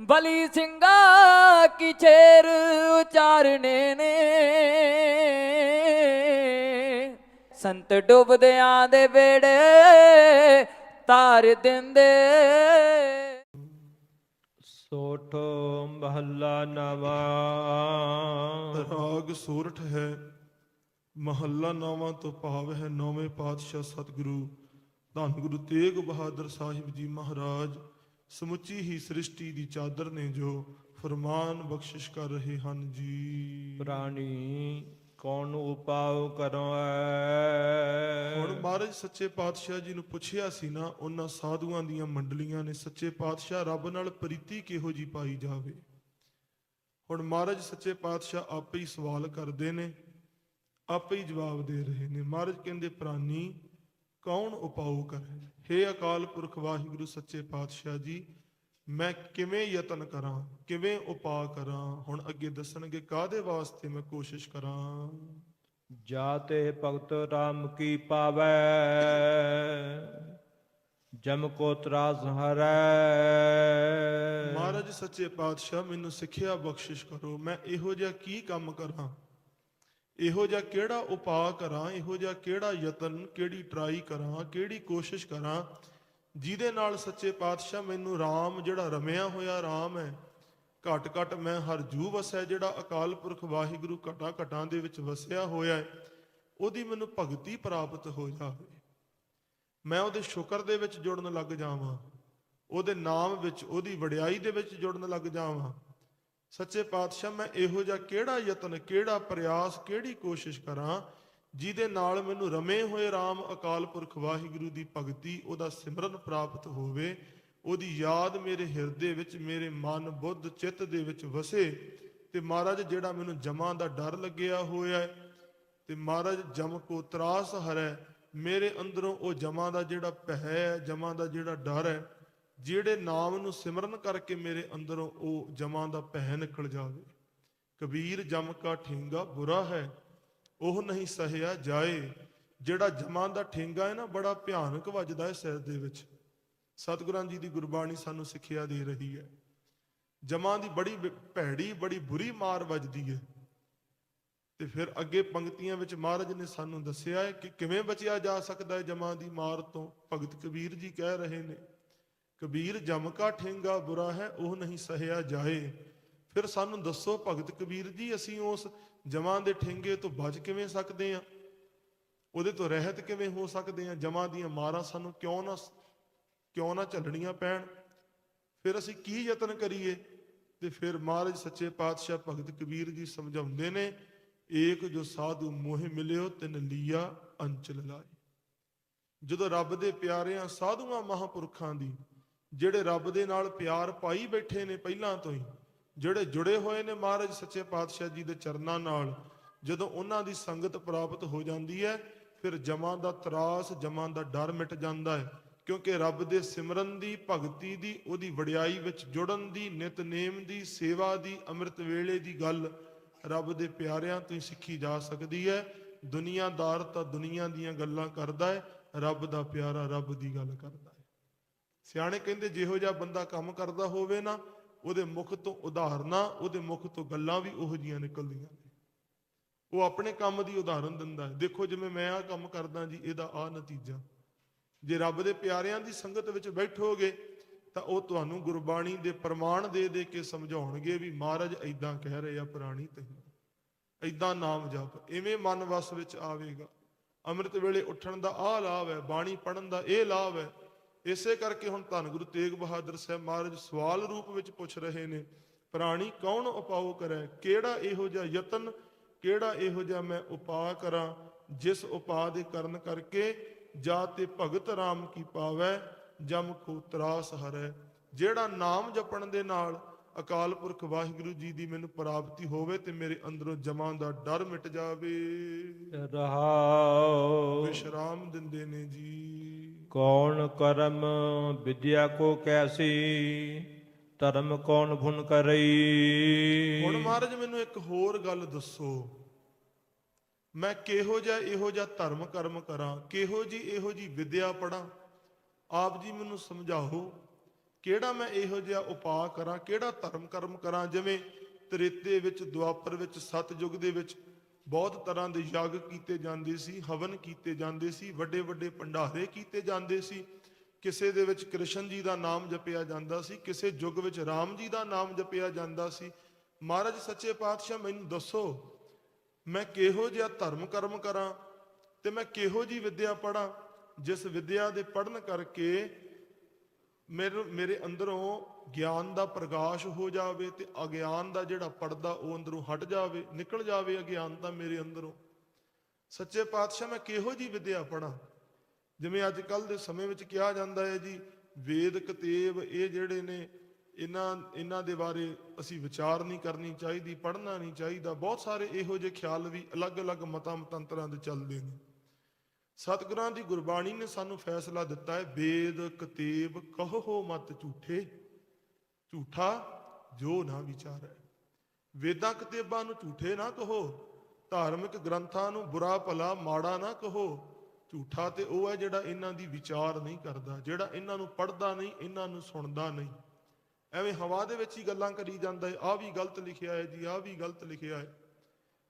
ਬਲੀ ਸਿੰਘਾ ਕੀ ਛੇਰ ਉਚਾਰਨੇ ਨੇ। ਸੰਤ ਡੁੱਬਦਿਆਂ ਦੇ ਵੇੜੇ ਤਾਰ ਦਿੰਦੇ। ਸੋਠ ਮਹੱਲਾ ਨਵਾ। ਰਾਗ ਸੂਰਠ ਹੈ ਮਹੱਲਾ ਨਾਵਾਂ ਤੋਂ ਭਾਵ ਹੈ ਨੌਵੇਂ ਪਾਤਸ਼ਾਹ ਸਤਿਗੁਰੂ। ਧੰਨ ਗੁਰੂ ਤੇਗ ਬਹਾਦਰ ਸਾਹਿਬ ਜੀ ਮਹਾਰਾਜ ਸਮੁੱਚੀ ਹੀ ਸ੍ਰਿਸ਼ਟੀ ਦੀ ਚਾਦਰ ਨੇ ਜੋ ਫਰਮਾਨ ਬਖਸ਼ਿਸ਼ ਕਰ ਰਹੇ ਹਨ ਜੀ। ਪ੍ਰਾਣੀ ਕੌਣ ਉਪਾਉ ਕਰੋ ਹੁਣ ਮਹਾਰਾਜ ਸੱਚੇ ਪਾਤਸ਼ਾਹ ਜੀ ਨੂੰ ਪੁੱਛਿਆ ਸੀ ਨਾ ਉਹਨਾਂ ਸਾਧੂਆਂ ਦੀਆਂ ਮੰਡਲੀਆਂ ਨੇ ਸੱਚੇ ਪਾਤਸ਼ਾਹ ਰੱਬ ਨਾਲ ਪ੍ਰੀਤੀ ਕਿਹੋ ਜੀ ਪਾਈ ਜਾਵੇ? ਹੁਣ ਮਹਾਰਾਜ ਸੱਚੇ ਪਾਤਸ਼ਾਹ ਆਪੇ ਹੀ ਸਵਾਲ ਕਰਦੇ ਨੇ ਆਪੇ ਹੀ ਜਵਾਬ ਦੇ ਰਹੇ ਨੇ। ਮਹਾਰਾਜ ਕਹਿੰਦੇ ਪ੍ਰਾਨੀ ਕੌਣ ਉਪਾਉ ਕਰੇ? ਹੇ ਅਕਾਲ ਪੁਰਖ ਵਾਹਿਗੁਰੂ ਸੱਚੇ ਪਾਤਸ਼ਾਹ ਜੀ ਮੈਂ ਕਿਵੇਂ ਯਤਨ ਕਰਾਂ? ਕਿਵੇਂ ਉਪਾਅ ਕਰਾਂ? ਹੁਣ ਅੱਗੇ ਦੱਸਣਗੇ ਕਾਦੇ ਵਾਸਤੇ ਮੈਂ ਕੋਸ਼ਿਸ਼ ਕਰਾਂ? ਜਾਤੇ ਭਗਤ ਰਾਮ ਕੀ ਪਾਵੈ? ਜਮ ਕੋ ਤਰਾਸ ਹਰੈ? ਮਹਾਰਾਜ ਸੱਚੇ ਪਾਤਸ਼ਾਹ ਮੈਨੂੰ ਸਿੱਖਿਆ ਬਖਸ਼ਿਸ਼ ਕਰੋ। ਮੈਂ ਇਹੋ ਜਿਹਾ ਕੀ ਕੰਮ ਕਰਾਂ? ਇਹੋ ਜਿਹਾ ਕਿਹੜਾ ਉਪਾਅ ਕਰਾਂ, ਇਹੋ ਜਿਹਾ ਕਿਹੜਾ ਯਤਨ, ਕਿਹੜੀ ਟਰਾਈ ਕਰਾਂ, ਕਿਹੜੀ ਕੋਸ਼ਿਸ਼ ਕਰਾਂ, ਜਿਹਦੇ ਨਾਲ ਸੱਚੇ ਪਾਤਸ਼ਾਹ ਮੈਨੂੰ RAM ਜਿਹੜਾ ਰਮਿਆ ਹੋਇਆ RAM ਹੈ ਘਟ ਘਟ ਮੈਂ ਹਰ ਜੂ ਵਸੈ ਜਿਹੜਾ ਅਕਾਲ ਪੁਰਖ ਵਾਹਿਗੁਰੂ ਘਟਾ ਘਟਾਂ ਦੇ ਵਿੱਚ ਵਸਿਆ ਹੋਇਆ ਹੈ, ਉਹਦੀ ਮੈਨੂੰ ਭਗਤੀ ਪ੍ਰਾਪਤ ਹੋ ਜਾਵੇ। ਮੈਂ ਉਹਦੇ ਸ਼ੁਕਰ ਦੇ ਵਿੱਚ ਜੁੜਨ ਲੱਗ ਜਾਵਾਂ, ਉਹਦੇ ਨਾਮ ਵਿੱਚ, ਉਹਦੀ ਵਡਿਆਈ ਦੇ ਵਿੱਚ ਜੁੜਨ ਲੱਗ ਜਾਵਾਂ ਸੱਚੇ ਪਾਤਸ਼ਾਹ, ਮੈਂ ਇਹੋ ਜਿਹਾ ਕਿਹੜਾ ਯਤਨ, ਕਿਹੜਾ ਪ੍ਰਯਾਸ, ਕਿਹੜੀ ਕੋਸ਼ਿਸ਼ ਕਰਾਂ ਜਿਹਦੇ ਨਾਲ ਮੈਨੂੰ ਰਮੇ ਹੋਏ RAM ਅਕਾਲ ਪੁਰਖ ਵਾਹਿਗੁਰੂ ਦੀ ਭਗਤੀ, ਉਹਦਾ ਸਿਮਰਨ ਪ੍ਰਾਪਤ ਹੋਵੇ, ਉਹਦੀ ਯਾਦ ਮੇਰੇ ਹਿਰਦੇ ਵਿੱਚ, ਮੇਰੇ ਮਨ ਬੁੱਧ ਚਿੱਤ ਦੇ ਵਿੱਚ ਵਸੇ ਤੇ ਮਹਾਰਾਜ, ਜਿਹੜਾ ਮੈਨੂੰ ਜਮਾਂ ਦਾ ਡਰ ਲੱਗਿਆ ਹੋਇਆ ਹੈ ਤੇ ਮਹਾਰਾਜ, ਜਮ ਕੋ ਤਰਾਸ ਹਰੈ, ਮੇਰੇ ਅੰਦਰੋਂ ਉਹ ਜਮਾਂ ਦਾ ਜਿਹੜਾ ਭੈ ਹੈ, ਜਮਾਂ ਦਾ ਜਿਹੜਾ ਡਰ ਹੈ ਜਿਹੜੇ ਨਾਮ ਨੂੰ ਸਿਮਰਨ ਕਰਕੇ ਮੇਰੇ ਅੰਦਰੋਂ ਉਹ ਜਮਾਂ ਦਾ ਭੈ ਨਿਕਲ ਜਾਵੇ। ਕਬੀਰ ਜਮ ਕਾ ਠੇਂਗਾ ਬੁਰਾ ਹੈ, ਉਹ ਨਹੀਂ ਸਹਿਆ ਜਾਏ। ਜਿਹੜਾ ਜਮਾਂ ਦਾ ਠੇਂਗਾ ਹੈ ਨਾ, ਬੜਾ ਭਿਆਨਕ ਵੱਜਦਾ ਹੈ ਸਿਰ ਦੇ ਵਿੱਚ। ਸਤਿਗੁਰਾਂ ਜੀ ਦੀ ਗੁਰਬਾਣੀ ਸਾਨੂੰ ਸਿੱਖਿਆ ਦੇ ਰਹੀ ਹੈ। ਜਮਾਂ ਦੀ ਬੜੀ ਭੈੜੀ, ਬੜੀ ਬੁਰੀ ਮਾਰ ਵੱਜਦੀ ਹੈ। ਤੇ ਫਿਰ ਅੱਗੇ ਪੰਕਤੀਆਂ ਵਿੱਚ ਮਹਾਰਾਜ ਨੇ ਸਾਨੂੰ ਦੱਸਿਆ ਹੈ ਕਿ ਕਿਵੇਂ ਬਚਿਆ ਜਾ ਸਕਦਾ ਹੈ ਜਮਾਂ ਦੀ ਮਾਰ ਤੋਂ? ਭਗਤ ਕਬੀਰ ਜੀ ਕਹਿ ਰਹੇ ਨੇ। ਕਬੀਰ ਜਮ ਕਾ ਠੇਂਗਾ ਬੁਰਾ ਹੈ, ਉਹ ਨਹੀਂ ਸਹਿਆ ਜਾਏ। ਫਿਰ ਸਾਨੂੰ ਦੱਸੋ ਭਗਤ ਕਬੀਰ ਜੀ, ਅਸੀਂ ਉਸ ਜਮਾਂ ਦੇ ਠੇਂਗੇ ਤੋਂ ਬਚ ਕਿਵੇਂ ਸਕਦੇ ਹਾਂ? ਉਹਦੇ ਤੋਂ ਰਹਿਤ ਕਿਵੇਂ ਹੋ ਸਕਦੇ ਹਾਂ? ਜਮਾਂ ਦੀਆਂ ਮਾਰਾਂ ਸਾਨੂੰ ਕਿਉਂ ਨਾ ਕਿਉਂ ਨਾ ਝੱਲਣੀਆਂ ਪੈਣ? ਫਿਰ ਅਸੀਂ ਕੀ ਯਤਨ ਕਰੀਏ? ਤੇ ਫਿਰ ਮਹਾਰਾਜ ਸੱਚੇ ਪਾਤਸ਼ਾਹ ਭਗਤ ਕਬੀਰ ਜੀ ਸਮਝਾਉਂਦੇ ਨੇ, ਏਕ ਜੋ ਸਾਧੂ ਮੋਹਿ ਮਿਲਿਓ, ਤਿਨ ਲੀਆ ਅੰਚਲ ਲਾਏ। ਜਦੋਂ ਰੱਬ ਦੇ ਪਿਆਰਿਆਂ, ਸਾਧੂਆਂ ਮਹਾਪੁਰਖਾਂ ਦੀ ਜਿਹੜੇ ਰੱਬ ਦੇ ਨਾਲ ਪਿਆਰ ਪਾਈ ਬੈਠੇ ਨੇ ਪਹਿਲਾਂ ਤੋਂ ਹੀ, ਜਿਹੜੇ ਜੁੜੇ ਹੋਏ ਨੇ ਮਹਾਰਾਜ ਸੱਚੇ ਪਾਤਸ਼ਾਹ ਜੀ ਦੇ ਚਰਨਾਂ ਨਾਲ, ਜਦੋਂ ਉਹਨਾਂ ਦੀ ਸੰਗਤ ਪ੍ਰਾਪਤ ਹੋ ਜਾਂਦੀ ਹੈ, ਫਿਰ ਜਮਾਂ ਦਾ ਤਰਾਸ, ਜਮਾਂ ਦਾ ਡਰ ਮਿਟ ਜਾਂਦਾ ਹੈ, ਕਿਉਂਕਿ ਰੱਬ ਦੇ ਸਿਮਰਨ ਦੀ, ਭਗਤੀ ਦੀ, ਉਹਦੀ ਵਡਿਆਈ ਵਿੱਚ ਜੁੜਨ ਦੀ, ਨਿਤਨੇਮ ਦੀ, ਸੇਵਾ ਦੀ, ਅੰਮ੍ਰਿਤ ਵੇਲੇ ਦੀ ਗੱਲ ਰੱਬ ਦੇ ਪਿਆਰਿਆਂ ਤੋਂ ਹੀ ਸਿੱਖੀ ਜਾ ਸਕਦੀ ਹੈ। ਦੁਨੀਆਦਾਰ ਤਾਂ ਦੁਨੀਆ ਦੀਆਂ ਗੱਲਾਂ ਕਰਦਾ ਹੈ, ਰੱਬ ਦਾ ਪਿਆਰਾ ਰੱਬ ਦੀ ਗੱਲ ਕਰਦਾ ਸਿਆਣੇ ਕਹਿੰਦੇ ਜਿਹੋ ਜਿਹਾ ਬੰਦਾ ਕੰਮ ਕਰਦਾ ਹੋਵੇ ਨਾ, ਉਹਦੇ ਮੁਖ ਤੋਂ ਉਦਾਹਰਨਾਂ, ਉਹਦੇ ਮੁਖ ਤੋਂ ਗੱਲਾਂ ਵੀ ਉਹੋ ਜੀਆਂ ਨਿਕਲਦੀਆਂ ਨੇ। ਉਹ ਆਪਣੇ ਕੰਮ ਦੀ ਉਦਾਹਰਨ ਦਿੰਦਾ ਹੈ। ਦੇਖੋ ਜਿਵੇਂ ਮੈਂ ਆਹ ਕੰਮ ਕਰਦਾ ਜੀ, ਇਹਦਾ ਆਹ ਨਤੀਜਾ। ਜੇ ਰੱਬ ਦੇ ਪਿਆਰਿਆਂ ਦੀ ਸੰਗਤ ਵਿੱਚ ਬੈਠੋਗੇ, ਤਾਂ ਉਹ ਤੁਹਾਨੂੰ ਗੁਰਬਾਣੀ ਦੇ ਪ੍ਰਮਾਣ ਦੇ ਦੇ ਕੇ ਸਮਝਾਉਣਗੇ ਵੀ ਮਹਾਰਾਜ ਐਦਾਂ ਕਹਿ ਰਹੇ ਆ ਪੁਰਾਣੀ ਤੈਨੂੰ ਐਦਾਂ ਨਾਮ ਜਪ, ਇਵੇਂ ਮਨ ਵਸ ਵਿੱਚ ਆਵੇਗਾ। ਅੰਮ੍ਰਿਤ ਵੇਲੇ ਉੱਠਣ ਦਾ ਆਹ ਲਾਭ ਹੈ, ਬਾਣੀ ਪੜਨ ਦਾ ਇਹ ਲਾਭ ਹੈ ਇਸੇ ਕਰਕੇ ਹੁਣ ਧੰਨ ਗੁਰੂ ਤੇਗ ਬਹਾਦਰ ਸਾਹਿਬ ਮਹਾਰਾਜ ਸਵਾਲ ਰੂਪ ਵਿੱਚ ਪੁੱਛ ਰਹੇ ਨੇ ਪ੍ਰਾਣੀ ਕੌਣ ਉਪਾਉ ਕਰੇ ਕਿਹੜਾ ਇਹੋ ਜਿਹਾ ਯਤਨ ਕਿਹੜਾ ਇਹੋ ਜਿਹਾ ਮੈਂ ਉਪਾਅ ਕਰਾਂ ਜਿਸ ਉਪਾਅ ਦੇ ਕਰਨ ਕਰਕੇ ਜਾ ਤੇ ਭਗਤ ਰਾਮ ਕੀ ਪਾਵੈ ਜਮ ਕੋ ਤਰਾਸ ਹਰੈ। ਜਿਹੜਾ ਨਾਮ ਜਪਣ ਦੇ ਨਾਲ ਅਕਾਲ ਪੁਰਖ ਵਾਹਿਗੁਰੂ ਜੀ ਦੀ ਮੈਨੂੰ ਪ੍ਰਾਪਤੀ ਹੋਵੇ ਤੇ ਮੇਰੇ ਅੰਦਰੋਂ ਜਮਾਂ ਦਾ ਡਰ ਮਿਟ ਜਾਵੇ। ਰਹਾਉ ਵਿਸ਼ਰਾਮ ਦਿੰਦੇ ਨੇ ਜੀ। ਕੌਣ ਕਰਮ ਵਿਦਿਆ ਕੋ ਕੈਸੀ, ਧਰਮ ਕੌਣ ਭੁਨ ਕਰਈ? ਹੁਣ ਮਹਾਰਾਜ, ਮੈਨੂੰ ਇੱਕ ਹੋਰ ਗੱਲ ਦੱਸੋ। ਮੈਂ ਕਿਹੋ ਜਿਹਾ, ਇਹੋ ਜਿਹਾ ਧਰਮ ਕਰਮ ਕਰਾਂ, ਕਿਹੋ ਜੀ, ਇਹੋ ਜੀ ਵਿਦਿਆ ਪੜਾਂ ਆਪ ਜੀ ਮੈਨੂੰ ਸਮਝਾਓ, ਕਿਹੜਾ ਮੈਂ ਇਹੋ ਜਿਹਾ ਉਪਾਅ ਕਰਾਂ, ਕਿਹੜਾ ਧਰਮ ਕਰਮ ਕਰਾਂ, ਜਿਵੇਂ ਤ੍ਰੇਤੇ ਵਿੱਚ, ਦੁਆਪਰ ਵਿੱਚ ਸਤਜੁਗ ਦੇ ਵਿੱਚ ਬਹੁਤ ਤਰ੍ਹਾਂ ਦੇ ਯੱਗ ਕੀਤੇ ਜਾਂਦੇ ਸੀ, ਹਵਨ ਕੀਤੇ ਜਾਂਦੇ ਸੀ, ਵੱਡੇ ਵੱਡੇ ਭੰਡਾਰੇ ਕੀਤੇ ਜਾਂਦੇ ਸੀ। ਕਿਸੇ ਦੇ ਵਿੱਚ ਕ੍ਰਿਸ਼ਨ ਜੀ ਦਾ ਨਾਮ ਜਪਿਆ ਜਾਂਦਾ ਸੀ, ਕਿਸੇ ਯੁੱਗ ਵਿੱਚ ਰਾਮ ਜੀ ਦਾ ਨਾਮ ਜਪਿਆ ਜਾਂਦਾ ਸੀ। ਮਹਾਰਾਜ ਸੱਚੇ ਪਾਤਸ਼ਾਹ, ਮੈਨੂੰ ਦੱਸੋ, ਮੈਂ ਕਿਹੋ ਜਿਹਾ ਧਰਮ ਕਰਮ ਕਰਾਂ ਤੇ ਮੈਂ ਕਿਹੋ ਜੀ ਵਿੱਦਿਆ ਪੜਾਂ ਜਿਸ ਵਿੱਦਿਆ ਦੇ ਪੜਨ ਕਰਕੇ ਮੇਰੇ ਮੇਰੇ ਅੰਦਰੋਂ ਗਿਆਨ ਦਾ ਪ੍ਰਕਾਸ਼ ਹੋ ਜਾਵੇ ਤੇ ਅਗਿਆਨ ਦਾ ਜਿਹੜਾ ਪਰਦਾ ਉਹ ਅੰਦਰੋਂ ਹਟ ਜਾਵੇ, ਨਿਕਲ ਜਾਵੇ ਅਗਿਆਨਤਾ ਮੇਰੇ ਅੰਦਰੋਂ। ਸੱਚੇ ਪਾਤਸ਼ਾਹ, ਮੈਂ ਕਿਹੋ ਜੀ ਵਿੱਦਿਆ ਪੜਾਂ ਜਿਵੇਂ ਅੱਜ ਕੱਲ ਦੇ ਸਮੇਂ ਵਿੱਚ ਕਿਹਾ ਜਾਂਦਾ ਹੈ ਜੀ ਵੇਦ ਕਤੇਬ ਇਹ ਜਿਹੜੇ ਨੇ, ਇਹਨਾਂ ਇਹਨਾਂ ਦੇ ਬਾਰੇ ਅਸੀਂ ਵਿਚਾਰ ਨਹੀਂ ਕਰਨੀ ਚਾਹੀਦੀ, ਪੜ੍ਹਨਾ ਨਹੀਂ ਚਾਹੀਦਾ। ਬਹੁਤ ਸਾਰੇ ਇਹੋ ਜਿਹੇ ਖਿਆਲ ਵੀ ਅਲੱਗ-ਅਲੱਗ ਮਤਾਂ, ਮਤੰਤਰਾਂ ਦੇ ਚੱਲਦੇ ਨੇ। ਸਤਿਗੁਰਾਂ ਦੀ ਗੁਰਬਾਣੀ ਨੇ ਸਾਨੂੰ ਫੈਸਲਾ ਦਿੱਤਾ ਹੈ, ਵੇਦ ਕਤੇਬ ਕਹੋ ਮਤ ਝੂਠੇ, ਝੂਠਾ ਜੋ ਨਾ ਵਿਚਾਰੈ। ਵੇਦਾਂ ਕਤੇਬਾਂ ਨੂੰ ਝੂਠੇ ਨਾ ਕਹੋ, ਧਾਰਮਿਕ ਗ੍ਰੰਥਾਂ ਨੂੰ ਬੁਰਾ ਭਲਾ ਮਾੜਾ ਨਾ ਕਹੋ। ਝੂਠਾ ਤੇ ਉਹ ਹੈ ਜਿਹੜਾ ਇਹਨਾਂ ਦੀ ਵਿਚਾਰ ਨਹੀਂ ਕਰਦਾ, ਜਿਹੜਾ ਇਹਨਾਂ ਨੂੰ ਪੜ੍ਹਦਾ ਨਹੀਂ, ਇਹਨਾਂ ਨੂੰ ਸੁਣਦਾ ਨਹੀਂ। ਐਵੇਂ ਹਵਾ ਦੇ ਵਿੱਚ ਹੀ ਗੱਲਾਂ ਕਰੀ ਜਾਂਦਾ ਹੈ, ਆਹ ਵੀ ਗਲਤ ਲਿਖਿਆ ਹੈ ਜੀ, ਆਹ ਵੀ ਗਲਤ ਲਿਖਿਆ ਹੈ।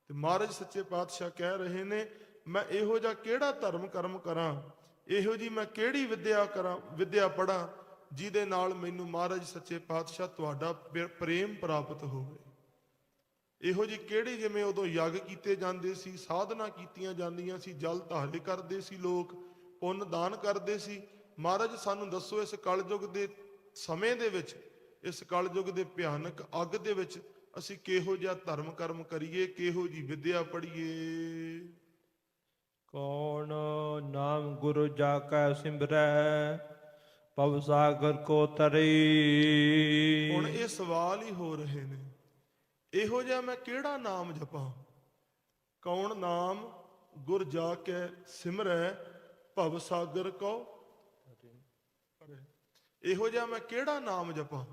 ਤੇ ਮਹਾਰਾਜ ਸੱਚੇ ਪਾਤਸ਼ਾਹ ਕਹਿ ਰਹੇ ਨੇ ਮੈਂ ਇਹੋ ਜਿਹਾ ਕਿਹੜਾ ਧਰਮ ਕਰਮ ਕਰਾਂ? ਇਹੋ ਜੀ ਮੈਂ ਕਿਹੜੀ ਵਿਦਿਆ ਕਰਾਂ, ਵਿਦਿਆ ਪੜਾਂ ਜਿਹਦੇ ਨਾਲ ਮੈਨੂੰ ਮਹਾਰਾਜ ਸੱਚੇ ਪਾਤਸ਼ਾਹ ਤੁਹਾਡਾ ਪ੍ਰੇਮ ਪ੍ਰਾਪਤ ਹੋਵੇ? ਇਹੋ ਜੀ ਕਿਹੜੀ ਜਿਵੇਂ ਉਦੋਂ ਯੱਗ ਕੀਤੇ ਜਾਂਦੇ ਸੀ, ਸਾਧਨਾ ਕੀਤੀਆਂ ਜਾਂਦੀਆਂ ਸੀ, ਜਲ ਧਾਰੇ ਕਰਦੇ ਸੀ ਲੋਕ, ਪੁੰਨ ਦਾਨ ਕਰਦੇ ਸੀ। ਮਹਾਰਾਜ ਸਾਨੂੰ ਦੱਸੋ ਇਸ ਕਲਯੁਗ ਦੇ ਸਮੇਂ ਦੇ ਵਿੱਚ, ਇਸ ਕਲਯੁਗ ਦੇ ਭਿਆਨਕ ਅੱਗ ਦੇ ਵਿੱਚ ਅਸੀਂ ਕਿਹੋ ਜਿਹਾ ਧਰਮ ਕਰਮ ਕਰੀਏ, ਕਿਹੋ ਜੀ ਵਿਦਿਆ ਪੜ੍ਹੀਏ? ਕੌਣ ਨਾਮ ਗੁਰੂ ਜਾ ਕੈ ਸਿਮਰੈ, ਪਵ ਸਾਗਰ ਕੋ ਤਰੀ। ਹੁਣ ਇਹ ਸਵਾਲ ਹੀ ਹੋ ਰਹੇ ਨੇ। ਇਹੋ ਜਿਹਾ ਮੈਂ ਕਿਹੜਾ ਨਾਮ ਜਪਾਂ? ਕੌਣ ਨਾਮ ਗੁਰ ਜਾ ਕੇ ਸਿਮਰੈ ਭਵ ਸਾਗਰ ਕੋ ਇਹੋ ਜਿਹਾ ਮੈਂ ਕਿਹੜਾ ਨਾਮ ਜਪਾਂ?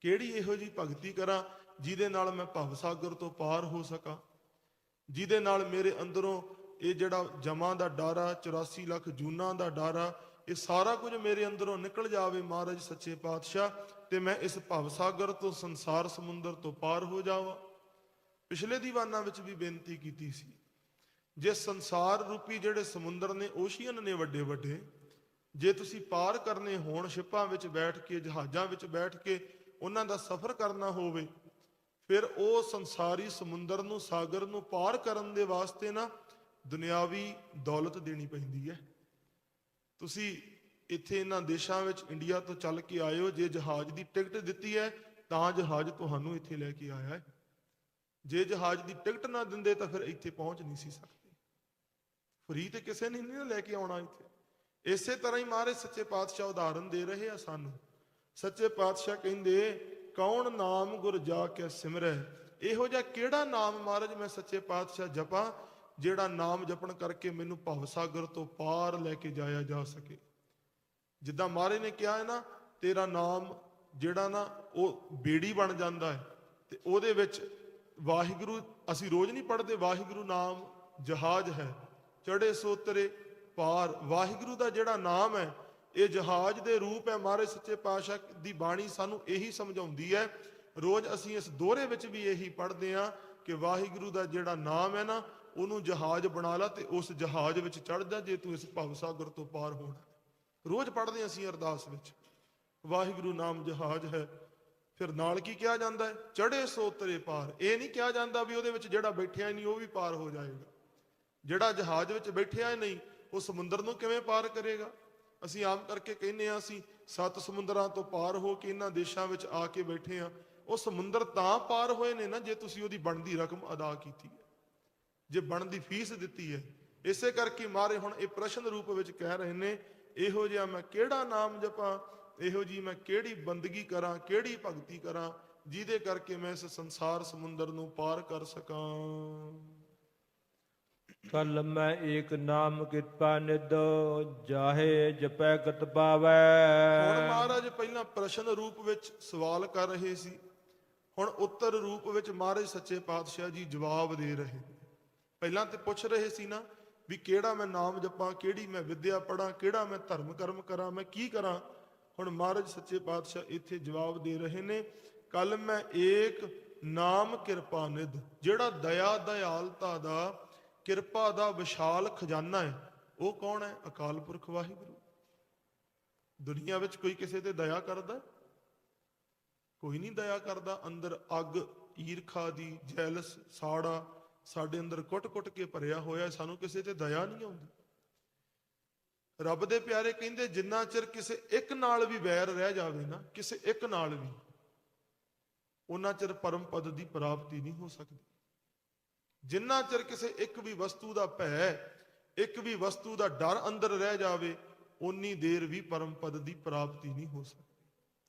ਕਿਹੜੀ ਇਹੋ ਜੀ ਭਗਤੀ ਕਰਾਂ ਜਿਹਦੇ ਨਾਲ ਮੈਂ ਭਵ ਸਾਗਰ ਤੋਂ ਪਾਰ ਹੋ ਸਕਾਂ? ਜਿਹਦੇ ਨਾਲ ਮੇਰੇ ਅੰਦਰੋਂ ਇਹ ਜਿਹੜਾ ਜਮਾਂ ਦਾ ਡਰ ਆ 84 ਲੱਖ ਜੂਨਾਂ ਦਾ ਡਰ ਆ ਇਹ ਸਾਰਾ ਕੁਝ ਮੇਰੇ ਅੰਦਰੋਂ ਨਿਕਲ ਜਾਵੇ ਮਹਾਰਾਜ ਸੱਚੇ ਪਾਤਸ਼ਾਹ, ਤੇ ਮੈਂ ਇਸ ਭਵ ਸਾਗਰ ਤੋਂ ਸੰਸਾਰ ਸਮੁੰਦਰ ਤੋਂ ਪਾਰ ਹੋ ਜਾਵਾਂ। ਪਿਛਲੇ ਦੀਵਾਨਾਂ ਵਿੱਚ ਵੀ ਬੇਨਤੀ ਕੀਤੀ ਸੀ, ਜੇ ਸੰਸਾਰ ਰੂਪੀ ਜਿਹੜੇ ਸਮੁੰਦਰ ਨੇ, ਓਸ਼ੀਅਨ ਨੇ ਵੱਡੇ ਵੱਡੇ, ਜੇ ਤੁਸੀਂ ਪਾਰ ਕਰਨੇ ਹੋਣ, ਸ਼ਿਪਾਂ ਵਿੱਚ ਬੈਠ ਕੇ, ਜਹਾਜ਼ਾਂ ਵਿੱਚ ਬੈਠ ਕੇ ਉਹਨਾਂ ਦਾ ਸਫ਼ਰ ਕਰਨਾ ਹੋਵੇ, ਫਿਰ ਉਹ ਸੰਸਾਰੀ ਸਮੁੰਦਰ ਨੂੰ, ਸਾਗਰ ਨੂੰ ਪਾਰ ਕਰਨ ਦੇ ਵਾਸਤੇ ਨਾ ਦੁਨਿਆਵੀ ਦੌਲਤ ਦੇਣੀ ਪੈਂਦੀ ਹੈ। ਤੁਸੀਂ ਇੱਥੇ ਇਹਨਾਂ ਦੇਸ਼ਾਂ ਵਿੱਚ ਇੰਡੀਆ ਤੋਂ ਚੱਲ ਕੇ ਆਏ ਹੋ, ਜੇ ਜਹਾਜ਼ ਦੀ ਟਿਕਟ ਦਿੱਤੀ ਹੈ, ਤਾਂ ਜਹਾਜ਼ ਤੁਹਾਨੂੰ ਇੱਥੇ ਲੈ ਕੇ ਆਇਆ ਹੈ। ਜੇ ਜਹਾਜ਼ ਦੀ ਟਿਕਟ ਨਾ ਦਿੰਦੇ, ਤਾਂ ਫਿਰ ਇੱਥੇ ਪਹੁੰਚ ਨਹੀਂ ਸੀ ਸਕਦੇ। ਫਰੀ ਤੇ ਕਿਸੇ ਨੇ ਨਹੀਂ ਲੈ ਕੇ ਆਉਣਾ ਇੱਥੇ। ਇਸੇ ਤਰ੍ਹਾਂ ਹੀ ਮਹਾਰਾਜ ਸੱਚੇ ਪਾਤਸ਼ਾਹ ਉਦਾਹਰਨ ਦੇ ਰਹੇ ਆ ਸਾਨੂੰ। ਸੱਚੇ ਪਾਤਸ਼ਾਹ ਕਹਿੰਦੇ, ਕੌਣ ਨਾਮ ਗੁਰ ਜਾ ਕੇ ਸਿਮਰੈ? ਇਹੋ ਜਿਹਾ ਕਿਹੜਾ ਨਾਮ ਮਹਾਰਾਜ ਮੈਂ ਸੱਚੇ ਪਾਤਸ਼ਾਹ ਜਪਾਂ ਜਿਹੜਾ ਨਾਮ ਜਪਣ ਕਰਕੇ ਮੈਨੂੰ ਭਵ ਸਾਗਰ ਤੋਂ ਪਾਰ ਲੈ ਕੇ ਜਾਇਆ ਜਾ ਸਕੇ। ਜਿੱਦਾਂ ਮਹਾਰਾਜ ਨੇ ਕਿਹਾ ਹੈ ਨਾ, ਤੇਰਾ ਨਾਮ ਜਿਹੜਾ ਨਾ, ਉਹ ਬੇੜੀ ਬਣ ਜਾਂਦਾ ਹੈ ਤੇ ਉਹਦੇ ਵਿੱਚ ਵਾਹਿਗੁਰੂ, ਅਸੀਂ ਰੋਜ਼ ਨਹੀਂ ਪੜ੍ਹਦੇ, ਵਾਹਿਗੁਰੂ ਨਾਮ ਜਹਾਜ਼ ਹੈ। ਚੜੇ ਸੋਤਰੇ ਪਾਰ। ਵਾਹਿਗੁਰੂ ਦਾ ਜਿਹੜਾ ਨਾਮ ਹੈ, ਇਹ ਜਹਾਜ਼ ਦੇ ਰੂਪ ਹੈ। ਮਹਾਰਾਜ ਸੱਚੇ ਪਾਤਸ਼ਾਹ ਦੀ ਬਾਣੀ ਸਾਨੂੰ ਇਹੀ ਸਮਝਾਉਂਦੀ ਹੈ। ਰੋਜ਼ ਅਸੀਂ ਇਸ ਦੋਹਰੇ ਵਿੱਚ ਵੀ ਇਹੀ ਪੜ੍ਹਦੇ ਹਾਂ ਕਿ ਵਾਹਿਗੁਰੂ ਦਾ ਜਿਹੜਾ ਨਾਮ ਹੈ ਨਾ ਉਹਨੂੰ ਜਹਾਜ਼ ਬਣਾ ਲਾ ਤੇ ਉਸ ਜਹਾਜ਼ ਵਿੱਚ ਚੜ ਜਾ ਜੇ ਤੂੰ ਇਸ ਭਵ ਸਾਗਰ ਤੋਂ ਪਾਰ ਹੋਣਾ। ਰੋਜ਼ ਪੜ੍ਹਦੇ ਹਾਂ ਅਸੀਂ ਅਰਦਾਸ ਵਿੱਚ, ਵਾਹਿਗੁਰੂ ਨਾਮ ਜਹਾਜ਼ ਹੈ। ਫਿਰ ਨਾਲ ਕੀ ਕਿਹਾ ਜਾਂਦਾ ਹੈ? ਚੜੇ ਸੋ ਤਰੇ ਪਾਰ। ਇਹ ਨਹੀਂ ਕਿਹਾ ਜਾਂਦਾ ਵੀ ਉਹਦੇ ਵਿੱਚ ਜਿਹੜਾ ਬੈਠਿਆ ਨਹੀਂ ਉਹ ਵੀ ਪਾਰ ਹੋ ਜਾਏਗਾ। ਜਿਹੜਾ ਜਹਾਜ਼ ਵਿੱਚ ਬੈਠਿਆ ਨਹੀਂ, ਉਹ ਸਮੁੰਦਰ ਨੂੰ ਕਿਵੇਂ ਪਾਰ ਕਰੇਗਾ? ਅਸੀਂ ਆਮ ਕਰਕੇ ਕਹਿੰਦੇ ਆ ਅਸੀਂ ਸੱਤ ਸਮੁੰਦਰਾਂ ਤੋਂ ਪਾਰ ਹੋ ਕੇ ਇਹਨਾਂ ਦੇਸ਼ਾਂ ਵਿੱਚ ਆ ਕੇ ਬੈਠੇ ਆ ਉਹ ਸਮੁੰਦਰ ਤਾਂ ਪਾਰ ਹੋਏ ਨੇ ਨਾ ਜੇ ਤੁਸੀਂ ਉਹਦੀ ਬਣਦੀ ਰਕਮ ਅਦਾ ਕੀਤੀ ਹੈ। ਜੇ ਬਣਦੀ ਫੀਸ ਦਿੱਤੀ ਹੈ। ਇਸੇ ਕਰਕੇ ਮਾਰੇ ਹੁਣ ਇਹ ਪ੍ਰਸ਼ਨ ਰੂਪ ਵਿੱਚ ਕਹਿ ਰਹੇ ਨੇ ਇਹੋ ਜਿਹਾ ਮੈਂ ਕਿਹੜਾ ਨਾਮ ਜਪਾਂ ਇਹੋ ਜੀ ਮੈਂ ਕਿਹੜੀ ਬੰਦਗੀ ਕਰਾਂ ਕਿਹੜੀ ਭਗਤੀ ਕਰਾਂ ਜਿਹਦੇ ਕਰਕੇ ਮੈਂ ਇਸ ਸੰਸਾਰ ਸਮੁੰਦਰ ਨੂੰ ਪਾਰ ਕਰ ਸਕਾਂ। ਕਲ ਮੈਂ ਏਕ ਨਾਮ ਕਿਰਪਾ ਨਿਦ ਜਾਹੇ ਜਪੈ ਗਤ ਪਾਵੈ। ਹੁਣ ਮਹਾਰਾਜ ਪਹਿਲਾਂ ਪ੍ਰਸ਼ਨ ਰੂਪ ਵਿੱਚ ਸਵਾਲ ਕਰ ਰਹੇ ਸੀ। ਹੁਣ ਉੱਤਰ ਰੂਪ ਵਿੱਚ ਮਹਾਰਾਜ ਸੱਚੇ ਪਾਤਸ਼ਾਹ ਜੀ ਜਵਾਬ ਦੇ ਰਹੇ ਪਹਿਲਾਂ ਤੇ ਪੁੱਛ ਰਹੇ ਸੀ ਨਾ ਵੀ ਕਿਹੜਾ ਮੈਂ ਨਾਮ ਜਪਾਂ, ਕਿਹੜੀ ਮੈਂ ਵਿਦਿਆ ਪੜਾਂ ਕਿਹੜਾ ਮੈਂ ਧਰਮ ਕਰਮ ਕਰਾਂ, ਮੈਂ ਕੀ ਕਰਾਂ? ਹੁਣ ਮਹਾਰਾਜ ਸੱਚੇ ਪਾਤਸ਼ਾਹ ਇੱਥੇ ਜਵਾਬ ਦੇ ਰਹੇ ਨੇ ਕੱਲ ਮੈਂ ਏਕ ਨਾਮ ਕਿਰਪਾ ਨਿਧ, ਜਿਹੜਾ ਦਇਆ ਦਇਆਲਤਾ ਦਾ, ਕਿਰਪਾ ਦਾ ਵਿਸ਼ਾਲ ਖਜ਼ਾਨਾ ਹੈ। ਉਹ ਕੌਣ ਹੈ? ਅਕਾਲ ਪੁਰਖ ਵਾਹਿਗੁਰੂ। ਦੁਨੀਆ ਵਿੱਚ ਕੋਈ ਕਿਸੇ ਤੇ ਦਇਆ ਕਰਦਾ? ਕੋਈ ਨਹੀਂ ਦਇਆ ਕਰਦਾ। ਅੰਦਰ ਅੱਗ, ਈਰਖਾ ਦੀ ਜੈਲਸ, ਸਾੜਾ ਸਾਡੇ ਅੰਦਰ ਕੁੱਟ-ਕੁੱਟ ਕੇ ਭਰਿਆ ਹੋਇਆ ਸਾਨੂੰ ਕਿਸੇ ਤੇ ਦਇਆ ਨਹੀਂ ਆਉਂਦੀ। ਰੱਬ ਦੇ ਪਿਆਰੇ ਕਹਿੰਦੇ, ਜਿੰਨਾ ਚਿਰ ਕਿਸੇ ਇੱਕ ਨਾਲ ਵੀ ਵੈਰ ਰਹਿ ਜਾਵੇ ਨਾ, ਕਿਸੇ ਇੱਕ ਨਾਲ ਵੀ, ਉਹਨਾਂ ਚਿਰ ਪਰਮ ਪਦ ਦੀ ਪ੍ਰਾਪਤੀ ਨਹੀਂ ਹੋ ਸਕਦੀ। ਜਿੰਨਾ ਚਿਰ ਕਿਸੇ ਇੱਕ ਵੀ ਵਸਤੂ ਦਾ ਭੈ, ਇੱਕ ਵੀ ਵਸਤੂ ਦਾ ਡਰ ਅੰਦਰ ਰਹਿ ਜਾਵੇ ਉਨੀ ਦੇਰ ਵੀ ਪਰਮ ਪਦ ਦੀ ਪ੍ਰਾਪਤੀ ਨਹੀਂ ਹੋ ਸਕਦੀ।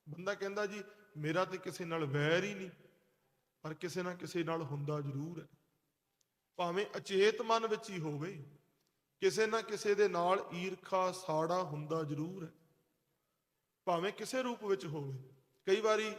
ਬੰਦਾ ਕਹਿੰਦਾ ਜੀ, ਮੇਰਾ ਤੇ ਕਿਸੇ ਨਾਲ ਵੈਰ ਹੀ ਨਹੀਂ, ਪਰ ਕਿਸੇ ਨਾ ਕਿਸੇ ਨਾਲ ਹੁੰਦਾ ਜ਼ਰੂਰ ਹੈ। ਭਾਵੇਂ ਅਚੇਤ ਮਨ ਵਿੱਚ ਹੀ ਹੋਵੇ, ਕਿਸੇ ਨਾ ਕਿਸੇ ਦੇ ਨਾਲ ਈਰਖਾ ਸਾੜਾ ਹੁੰਦਾ ਜ਼ਰੂਰ ਹੈ। ਭਾਵੇਂ ਕਿਸੇ ਰੂਪ ਵਿੱਚ ਹੋਵੇ, ਕਈ ਵਾਰੀ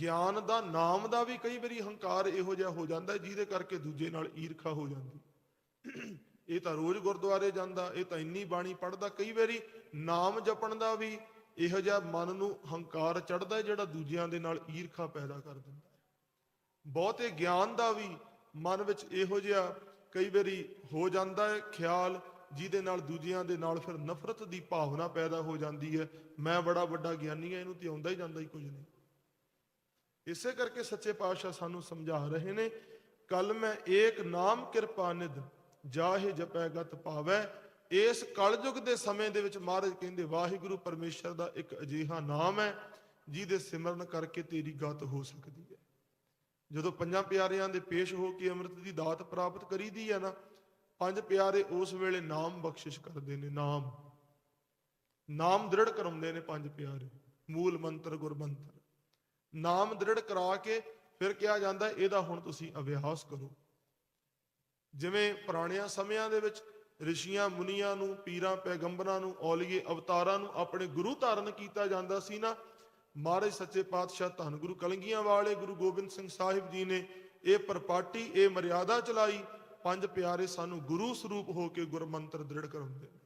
ਗਿਆਨ ਦਾ, ਨਾਮ ਦਾ ਵੀ ਕਈ ਵਾਰੀ ਹੰਕਾਰ ਇਹੋ ਜਿਹਾ ਹੋ ਜਾਂਦਾ ਜਿਹਦੇ ਕਰਕੇ ਦੂਜੇ ਨਾਲ ਈਰਖਾ ਹੋ ਜਾਂਦੀ। ਇਹ ਤਾਂ ਰੋਜ਼ ਗੁਰਦੁਆਰੇ ਜਾਂਦਾ, ਇਹ ਤਾਂ ਇੰਨੀ ਬਾਣੀ ਪੜਦਾ ਕਈ ਵਾਰੀ ਨਾਮ ਜਪਣ ਦਾ ਵੀ ਇਹੋ ਜਿਹਾ ਮਨ ਨੂੰ ਹੰਕਾਰ ਚੜਦਾ ਜਿਹੜਾ ਦੂਜਿਆਂ ਦੇ ਨਾਲ ਈਰਖਾ ਪੈਦਾ ਕਰ ਦਿੰਦਾ ਬਹੁਤੇ ਗਿਆਨ ਦਾ ਵੀ ਮਨ ਵਿੱਚ ਇਹੋ ਜਿਹਾ ਕਈ ਵਾਰੀ ਹੋ ਜਾਂਦਾ ਹੈ, ਖਿਆਲ ਜਿਹਦੇ ਨਾਲ ਦੂਜਿਆਂ ਦੇ ਨਾਲ ਫਿਰ ਨਫ਼ਰਤ ਦੀ ਭਾਵਨਾ ਪੈਦਾ ਹੋ ਜਾਂਦੀ ਹੈ। ਮੈਂ ਬੜਾ ਵੱਡਾ ਗਿਆਨੀ ਹਾਂ, ਇਹਨੂੰ ਤੇ ਆਉਂਦਾ ਹੀ ਜਾਂਦਾ ਹੀ ਕੁਝ ਨਹੀਂ। ਇਸੇ ਕਰਕੇ ਸੱਚੇ ਪਾਤਸ਼ਾਹ ਸਾਨੂੰ ਸਮਝਾ ਰਹੇ ਨੇ ਕਲ ਮੈਂ ਏਕ ਨਾਮ ਕਿਰਪਾ ਨਿਧ, ਜਾਹੇ ਜਪੈ ਗਤ ਭਾਵੈ। ਇਸ ਕਲਯੁਗ ਦੇ ਸਮੇਂ ਦੇ ਵਿੱਚ ਮਹਾਰਾਜ ਕਹਿੰਦੇ, ਵਾਹਿਗੁਰੂ ਪਰਮੇਸ਼ਰ ਦਾ ਇੱਕ ਅਜੀਹਾ ਨਾਮ ਹੈ, ਜਿਹਦੇ ਸਿਮਰਨ ਕਰਕੇ ਤੇਰੀ ਗਤ ਹੋ ਸਕਦੀ ਹੈ। ਜਦੋਂ ਪੰਜਾਂ ਪਿਆਰਿਆਂ ਦੇ ਪੇਸ਼ ਹੋ ਕੇ ਅੰਮ੍ਰਿਤ ਦੀ ਦਾਤ ਪ੍ਰਾਪਤ ਕਰੀਦੀ ਹੈ ਨਾ, ਪੰਜ ਪਿਆਰੇ ਉਸ ਵੇਲੇ ਨਾਮ ਬਖਸ਼ਿਸ਼ ਕਰਦੇ ਨੇ, ਨਾਮ। ਨਾਮ ਦ੍ਰਿੜ ਕਰਾਉਂਦੇ ਨੇ ਪੰਜ ਪਿਆਰੇ, ਮੂਲ ਮੰਤਰ ਗੁਰਮੰਤਰ ਨਾਮ ਦ੍ਰਿੜ ਕਰਾ ਕੇ ਫਿਰ ਕਿਹਾ ਜਾਂਦਾ, ਇਹਦਾ ਹੁਣ ਤੁਸੀਂ ਅਭਿਆਸ ਕਰੋ। ਜਿਵੇਂ ਪੁਰਾਣਿਆਂ ਸਮਿਆਂ ਦੇ ਵਿੱਚ ਰਿਸ਼ੀਆਂ, ਮੁਨੀਆਂ ਨੂੰ, ਪੀਰਾਂ, ਪੈਗੰਬਰਾਂ ਨੂੰ, ਔਲੀਏ, ਅਵਤਾਰਾਂ ਨੂੰ ਆਪਣੇ ਗੁਰੂ ਧਾਰਨ ਕੀਤਾ ਜਾਂਦਾ ਸੀ ਨਾ ਮਹਾਰਾਜ ਸੱਚੇ ਪਾਤਸ਼ਾਹ ਧੰਨ ਗੁਰੂ ਕਲੰਗੀਆਂ ਵਾਲੇ ਗੁਰੂ ਗੋਬਿੰਦ ਸਿੰਘ ਸਾਹਿਬ ਜੀ ਨੇ ਇਹ ਪਰਪਾਟੀ, ਇਹ ਮਰਿਆਦਾ ਚਲਾਈ। ਪੰਜ ਪਿਆਰੇ ਸਾਨੂੰ ਗੁਰੂ ਸਰੂਪ ਹੋ ਕੇ ਗੁਰਮੰਤਰ ਦ੍ਰਿੜ ਕਰਾਉਂਦੇ ਨੇ।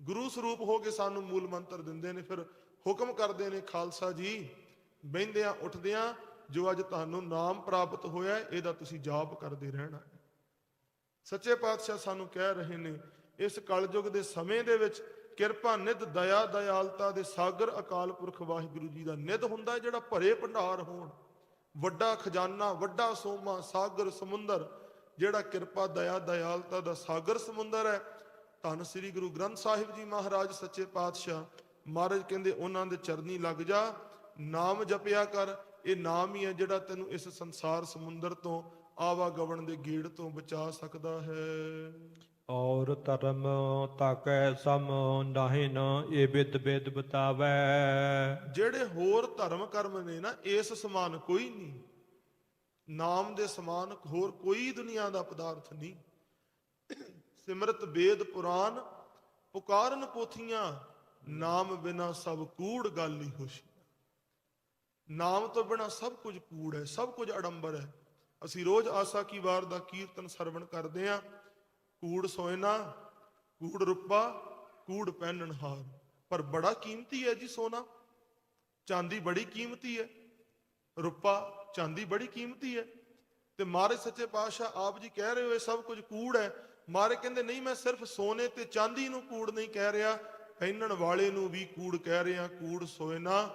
ਗੁਰੂ ਸਰੂਪ ਹੋ ਕੇ ਸਾਨੂੰ ਮੂਲ ਮੰਤਰ ਦਿੰਦੇ ਨੇ, ਫਿਰ ਹੁਕਮ ਕਰਦੇ ਨੇ, ਖਾਲਸਾ ਜੀ, ਬਹਿੰਦਿਆਂ, ਉੱਠਦਿਆਂ ਜੋ ਅੱਜ ਤੁਹਾਨੂੰ ਨਾਮ ਪ੍ਰਾਪਤ ਹੋਇਆ, ਇਹਦਾ ਤੁਸੀਂ ਜਾਪ ਕਰਦੇ ਰਹਿਣਾ ਸੱਚੇ ਪਾਤਸ਼ਾਹ ਸਾਨੂੰ ਕਹਿ ਰਹੇ ਨੇ, ਇਸ ਕਲਯੁਗ ਦੇ ਸਮੇਂ ਦੇ ਵਿੱਚ ਕਿਰਪਾ ਨਿਧ ਦਇਆ ਦਇਆਲਤਾ ਦੇ ਸਾਗਰ ਅਕਾਲ ਪੁਰਖ ਵਾਹਿਗੁਰੂ ਜੀ ਦਾ ਨਿਧ ਹੁੰਦਾ ਜਿਹੜਾ ਭਰੇ ਭੰਡਾਰ ਹੋਣ। ਵੱਡਾ ਖਜ਼ਾਨਾ, ਵੱਡਾ ਸੋਮਾ, ਸਾਗਰ, ਸਮੁੰਦਰ, ਜਿਹੜਾ ਕਿਰਪਾ, ਦਇਆ, ਦਇਆਲਤਾ ਦਾ ਸਾਗਰ, ਸਮੁੰਦਰ ਹੈ। ਧੰਨ ਸ੍ਰੀ ਗੁਰੂ ਗ੍ਰੰਥ ਸਾਹਿਬ ਜੀ ਮਹਾਰਾਜ, ਸੱਚੇ ਪਾਤਸ਼ਾਹ, ਮਹਾਰਾਜ ਕਹਿੰਦੇ, ਉਹਨਾਂ ਦੇ ਚਰਨੀ ਲੱਗ ਜਾ, ਨਾਮ ਜਪਿਆ ਕਰ। ਇਹ ਨਾਮ ਹੀ ਹੈ ਜਿਹੜਾ ਤੈਨੂੰ ਇਸ ਸੰਸਾਰ ਸਮੁੰਦਰ ਤੋਂ ਆਵਾਗਵਣ ਦੇ ਗੇੜ ਤੋਂ ਬਚਾ ਸਕਦਾ ਹੈ। ਔਰ ਧਰਮ ਤਾਕੈ ਸਮ ਨਾਹਿ ਇਹ ਬਿਦ ਬਿਦ ਬਤਾਵੈ। ਜਿਹੜੇ ਹੋਰ ਧਰਮ ਕਰਮ ਨੇ ਨਾ, ਇਸ ਸਮਾਨ ਕੋਈ ਨਹੀਂ। ਨਾਮ ਦੇ ਸਮਾਨ ਹੋਰ ਕੋਈ ਦੁਨੀਆ ਦਾ ਪਦਾਰਥ ਨਹੀਂ। ਸਿਮਰਤ ਵੇਦ ਪੁਰਾਨ ਪੁਕਾਰਨ ਪੋਥੀਆਂ, ਨਾਮ ਬਿਨਾ ਸਭ ਕੂੜ ਗੱਲ ਹੀ ਹੋਸ਼ੀ। ਨਾਮ ਤੋਂ ਬਿਨਾ ਸਭ ਕੁਝ ਕੂੜ ਹੈ, ਸਭ ਕੁਝ ਅਡੰਬਰ ਹੈ। ਅਸੀਂ ਰੋਜ਼ ਆਸਾ ਕੀ ਵਾਰ ਦਾ ਕੀਰਤਨ ਸਰਵਣ ਕਰਦੇ ਆਂ ਕੂੜ ਸੋਇਨਾ, ਕੂੜ ਰੁਪਾ, ਕੂੜ ਪਹਿਨਣ ਹਾਰ ਪਰ ਬੜਾ ਕੀਮਤੀ ਹੈ ਜੀ ਸੋਨਾ। ਚਾਂਦੀ ਬੜੀ ਕੀਮਤੀ ਹੈ। ਰੁਪਾ, ਚਾਂਦੀ ਬੜੀ ਕੀਮਤੀ ਹੈ। ਤੇ ਮਾਰੇ ਸੱਚੇ ਪਾਤਸ਼ਾਹ ਆਪ ਜੀ ਕਹਿ ਰਹੇ ਹੋ, ਇਹ ਸਭ ਕੁਝ ਕੂੜ ਹੈ। ਮਹਾਰਾਜ ਕਹਿੰਦੇ, ਨਹੀਂ, ਮੈਂ ਸਿਰਫ ਸੋਨੇ ਤੇ ਚਾਂਦੀ ਨੂੰ ਕੂੜ ਨਹੀਂ ਕਹਿ ਰਿਹਾ। ਪਹਿਨਣ ਵਾਲੇ ਨੂੰ ਵੀ ਕੂੜ ਕਹਿ ਰਿਹਾ। ਕੂੜ ਸੋਇਨਾ,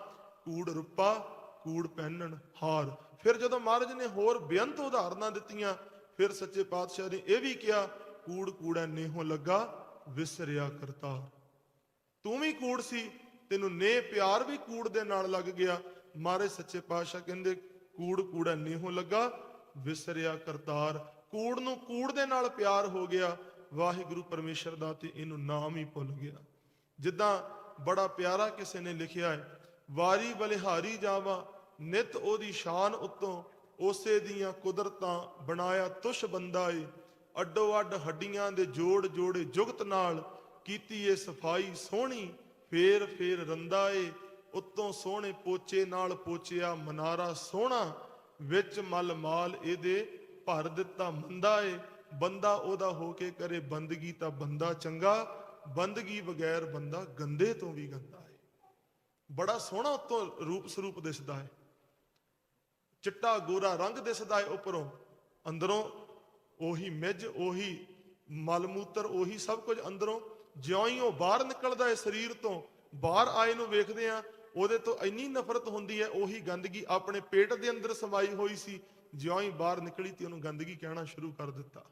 ਕੂੜ ਰੁਪਾ, ਕੂੜ ਪਹਿਨਣ ਹਾਰ ਫਿਰ ਜਦੋਂ ਮਹਾਰਾਜ ਨੇ ਹੋਰ ਬੇਅੰਤ ਉਦਾਹਰਨਾਂ ਦਿੱਤੀਆਂ, ਫਿਰ ਸੱਚੇ ਪਾਤਸ਼ਾਹ ਨੇ ਇਹ ਵੀ ਕਿਹਾ ਕੂੜ ਕੂੜਾ ਨੇਹੋਂ ਲੱਗਾ ਵਿਸਰਿਆ ਕਰਤਾ। ਤੂੰ ਵੀ ਕੂੜ ਸੀ, ਤੈਨੂੰ ਨੇ ਪਿਆਰ ਵੀ ਕੂੜ ਦੇ ਨਾਲ ਲੱਗ ਗਿਆ। ਮਾਰੇ ਸੱਚੇ ਪਾਤਸ਼ਾਹ ਕਹਿੰਦੇ, ਕੂੜ ਕੂੜਾ ਨੇਹੋਂ ਲੱਗਾ ਵਿਸਰਿਆ ਕਰਤਾਰ। ਕੂੜ ਨੂੰ ਕੂੜ ਦੇ ਨਾਲ ਪਿਆਰ ਹੋ ਗਿਆ। ਵਾਹਿਗੁਰੂ ਪਰਮੇਸ਼ਰ ਦਾ ਤੇ ਇਹਨੂੰ ਨਾਮ ਹੀ ਭੁੱਲ ਗਿਆ। ਜਿੱਦਾਂ ਬੜਾ ਪਿਆਰਾ ਕਿਸੇ ਨੇ ਲਿਖਿਆ ਹੈ, ਵਾਰੀ ਬਲਿਹਾਰੀ ਜਾਵਾਂ, ਨਿਤ ਉਹਦੀ ਸ਼ਾਨ ਉਤੋਂ, ਉਸੇ ਦੀਆਂ ਕੁਦਰਤਾਂ ਬਣਾਇਆ ਤੁਸ਼ ਬੰਦਾ ਏ। ਅੱਡੋ ਅੱਡ ਹੱਡੀਆਂ ਦੇ ਜੋੜ ਜੋੜੇ ਜੁਗਤ ਨਾਲ ਕੀਤੀ ਏ ਸਫ਼ਾਈ ਸੋਹਣੀ, ਫੇਰ ਫੇਰ ਰੰਦਾ ਏ, ਉੱਤੋਂ ਸੋਹਣੇ ਪੋਚੇ ਨਾਲ ਪੋਚਿਆ ਮਨਾਰਾ ਸੋਹਣਾ, ਵਿੱਚ ਮਲ ਮਾਲ ਇਹਦੇ ਭਰ ਦਿੱਤਾ ਮੰਦਾ ਏ, ਬੰਦਾ ਉਹਦਾ ਹੋ ਕੇ ਕਰੇ ਬੰਦਗੀ ਤਾਂ ਬੰਦਾ ਚੰਗਾ, ਬੰਦਗੀ ਬਗੈਰ ਬੰਦਾ ਗੰਦੇ ਤੋਂ ਵੀ ਗੰਦਾ ਏ। ਬੜਾ ਸੋਹਣਾ ਉੱਤੋਂ ਰੂਪ ਸਰੂਪ ਦਿਸਦਾ ਹੈ ਚਿੱਟਾ ਗੋਰਾ ਰੰਗ ਦਿਸਦਾ ਏ ਉੱਪਰੋਂ, ਅੰਦਰੋਂ ਉਹੀ ਮਿੱਝ, ਉਹੀ ਮਲ ਮੂਤਰ ਉਹੀ ਸਭ ਕੁਝ ਅੰਦਰੋਂ ਜਿਉਂ ਹੀ ਉਹ ਬਾਹਰ ਨਿਕਲਦਾ ਹੈ ਸਰੀਰ ਤੋਂ, ਬਾਹਰ ਆਏ ਨੂੰ ਵੇਖਦੇ ਆ ਉਹਦੇ ਤੋਂ ਇੰਨੀ ਨਫ਼ਰਤ ਹੁੰਦੀ ਹੈ, ਉਹੀ ਗੰਦਗੀ ਆਪਣੇ ਪੇਟ ਦੇ ਅੰਦਰ ਸਮਾਈ ਹੋਈ ਸੀ ਜਿਉਂ ਹੀ ਬਾਹਰ ਨਿਕਲੀ ਤੇ ਉਹਨੂੰ ਗੰਦਗੀ ਕਹਿਣਾ ਸ਼ੁਰੂ ਕਰ ਦਿੱਤਾ।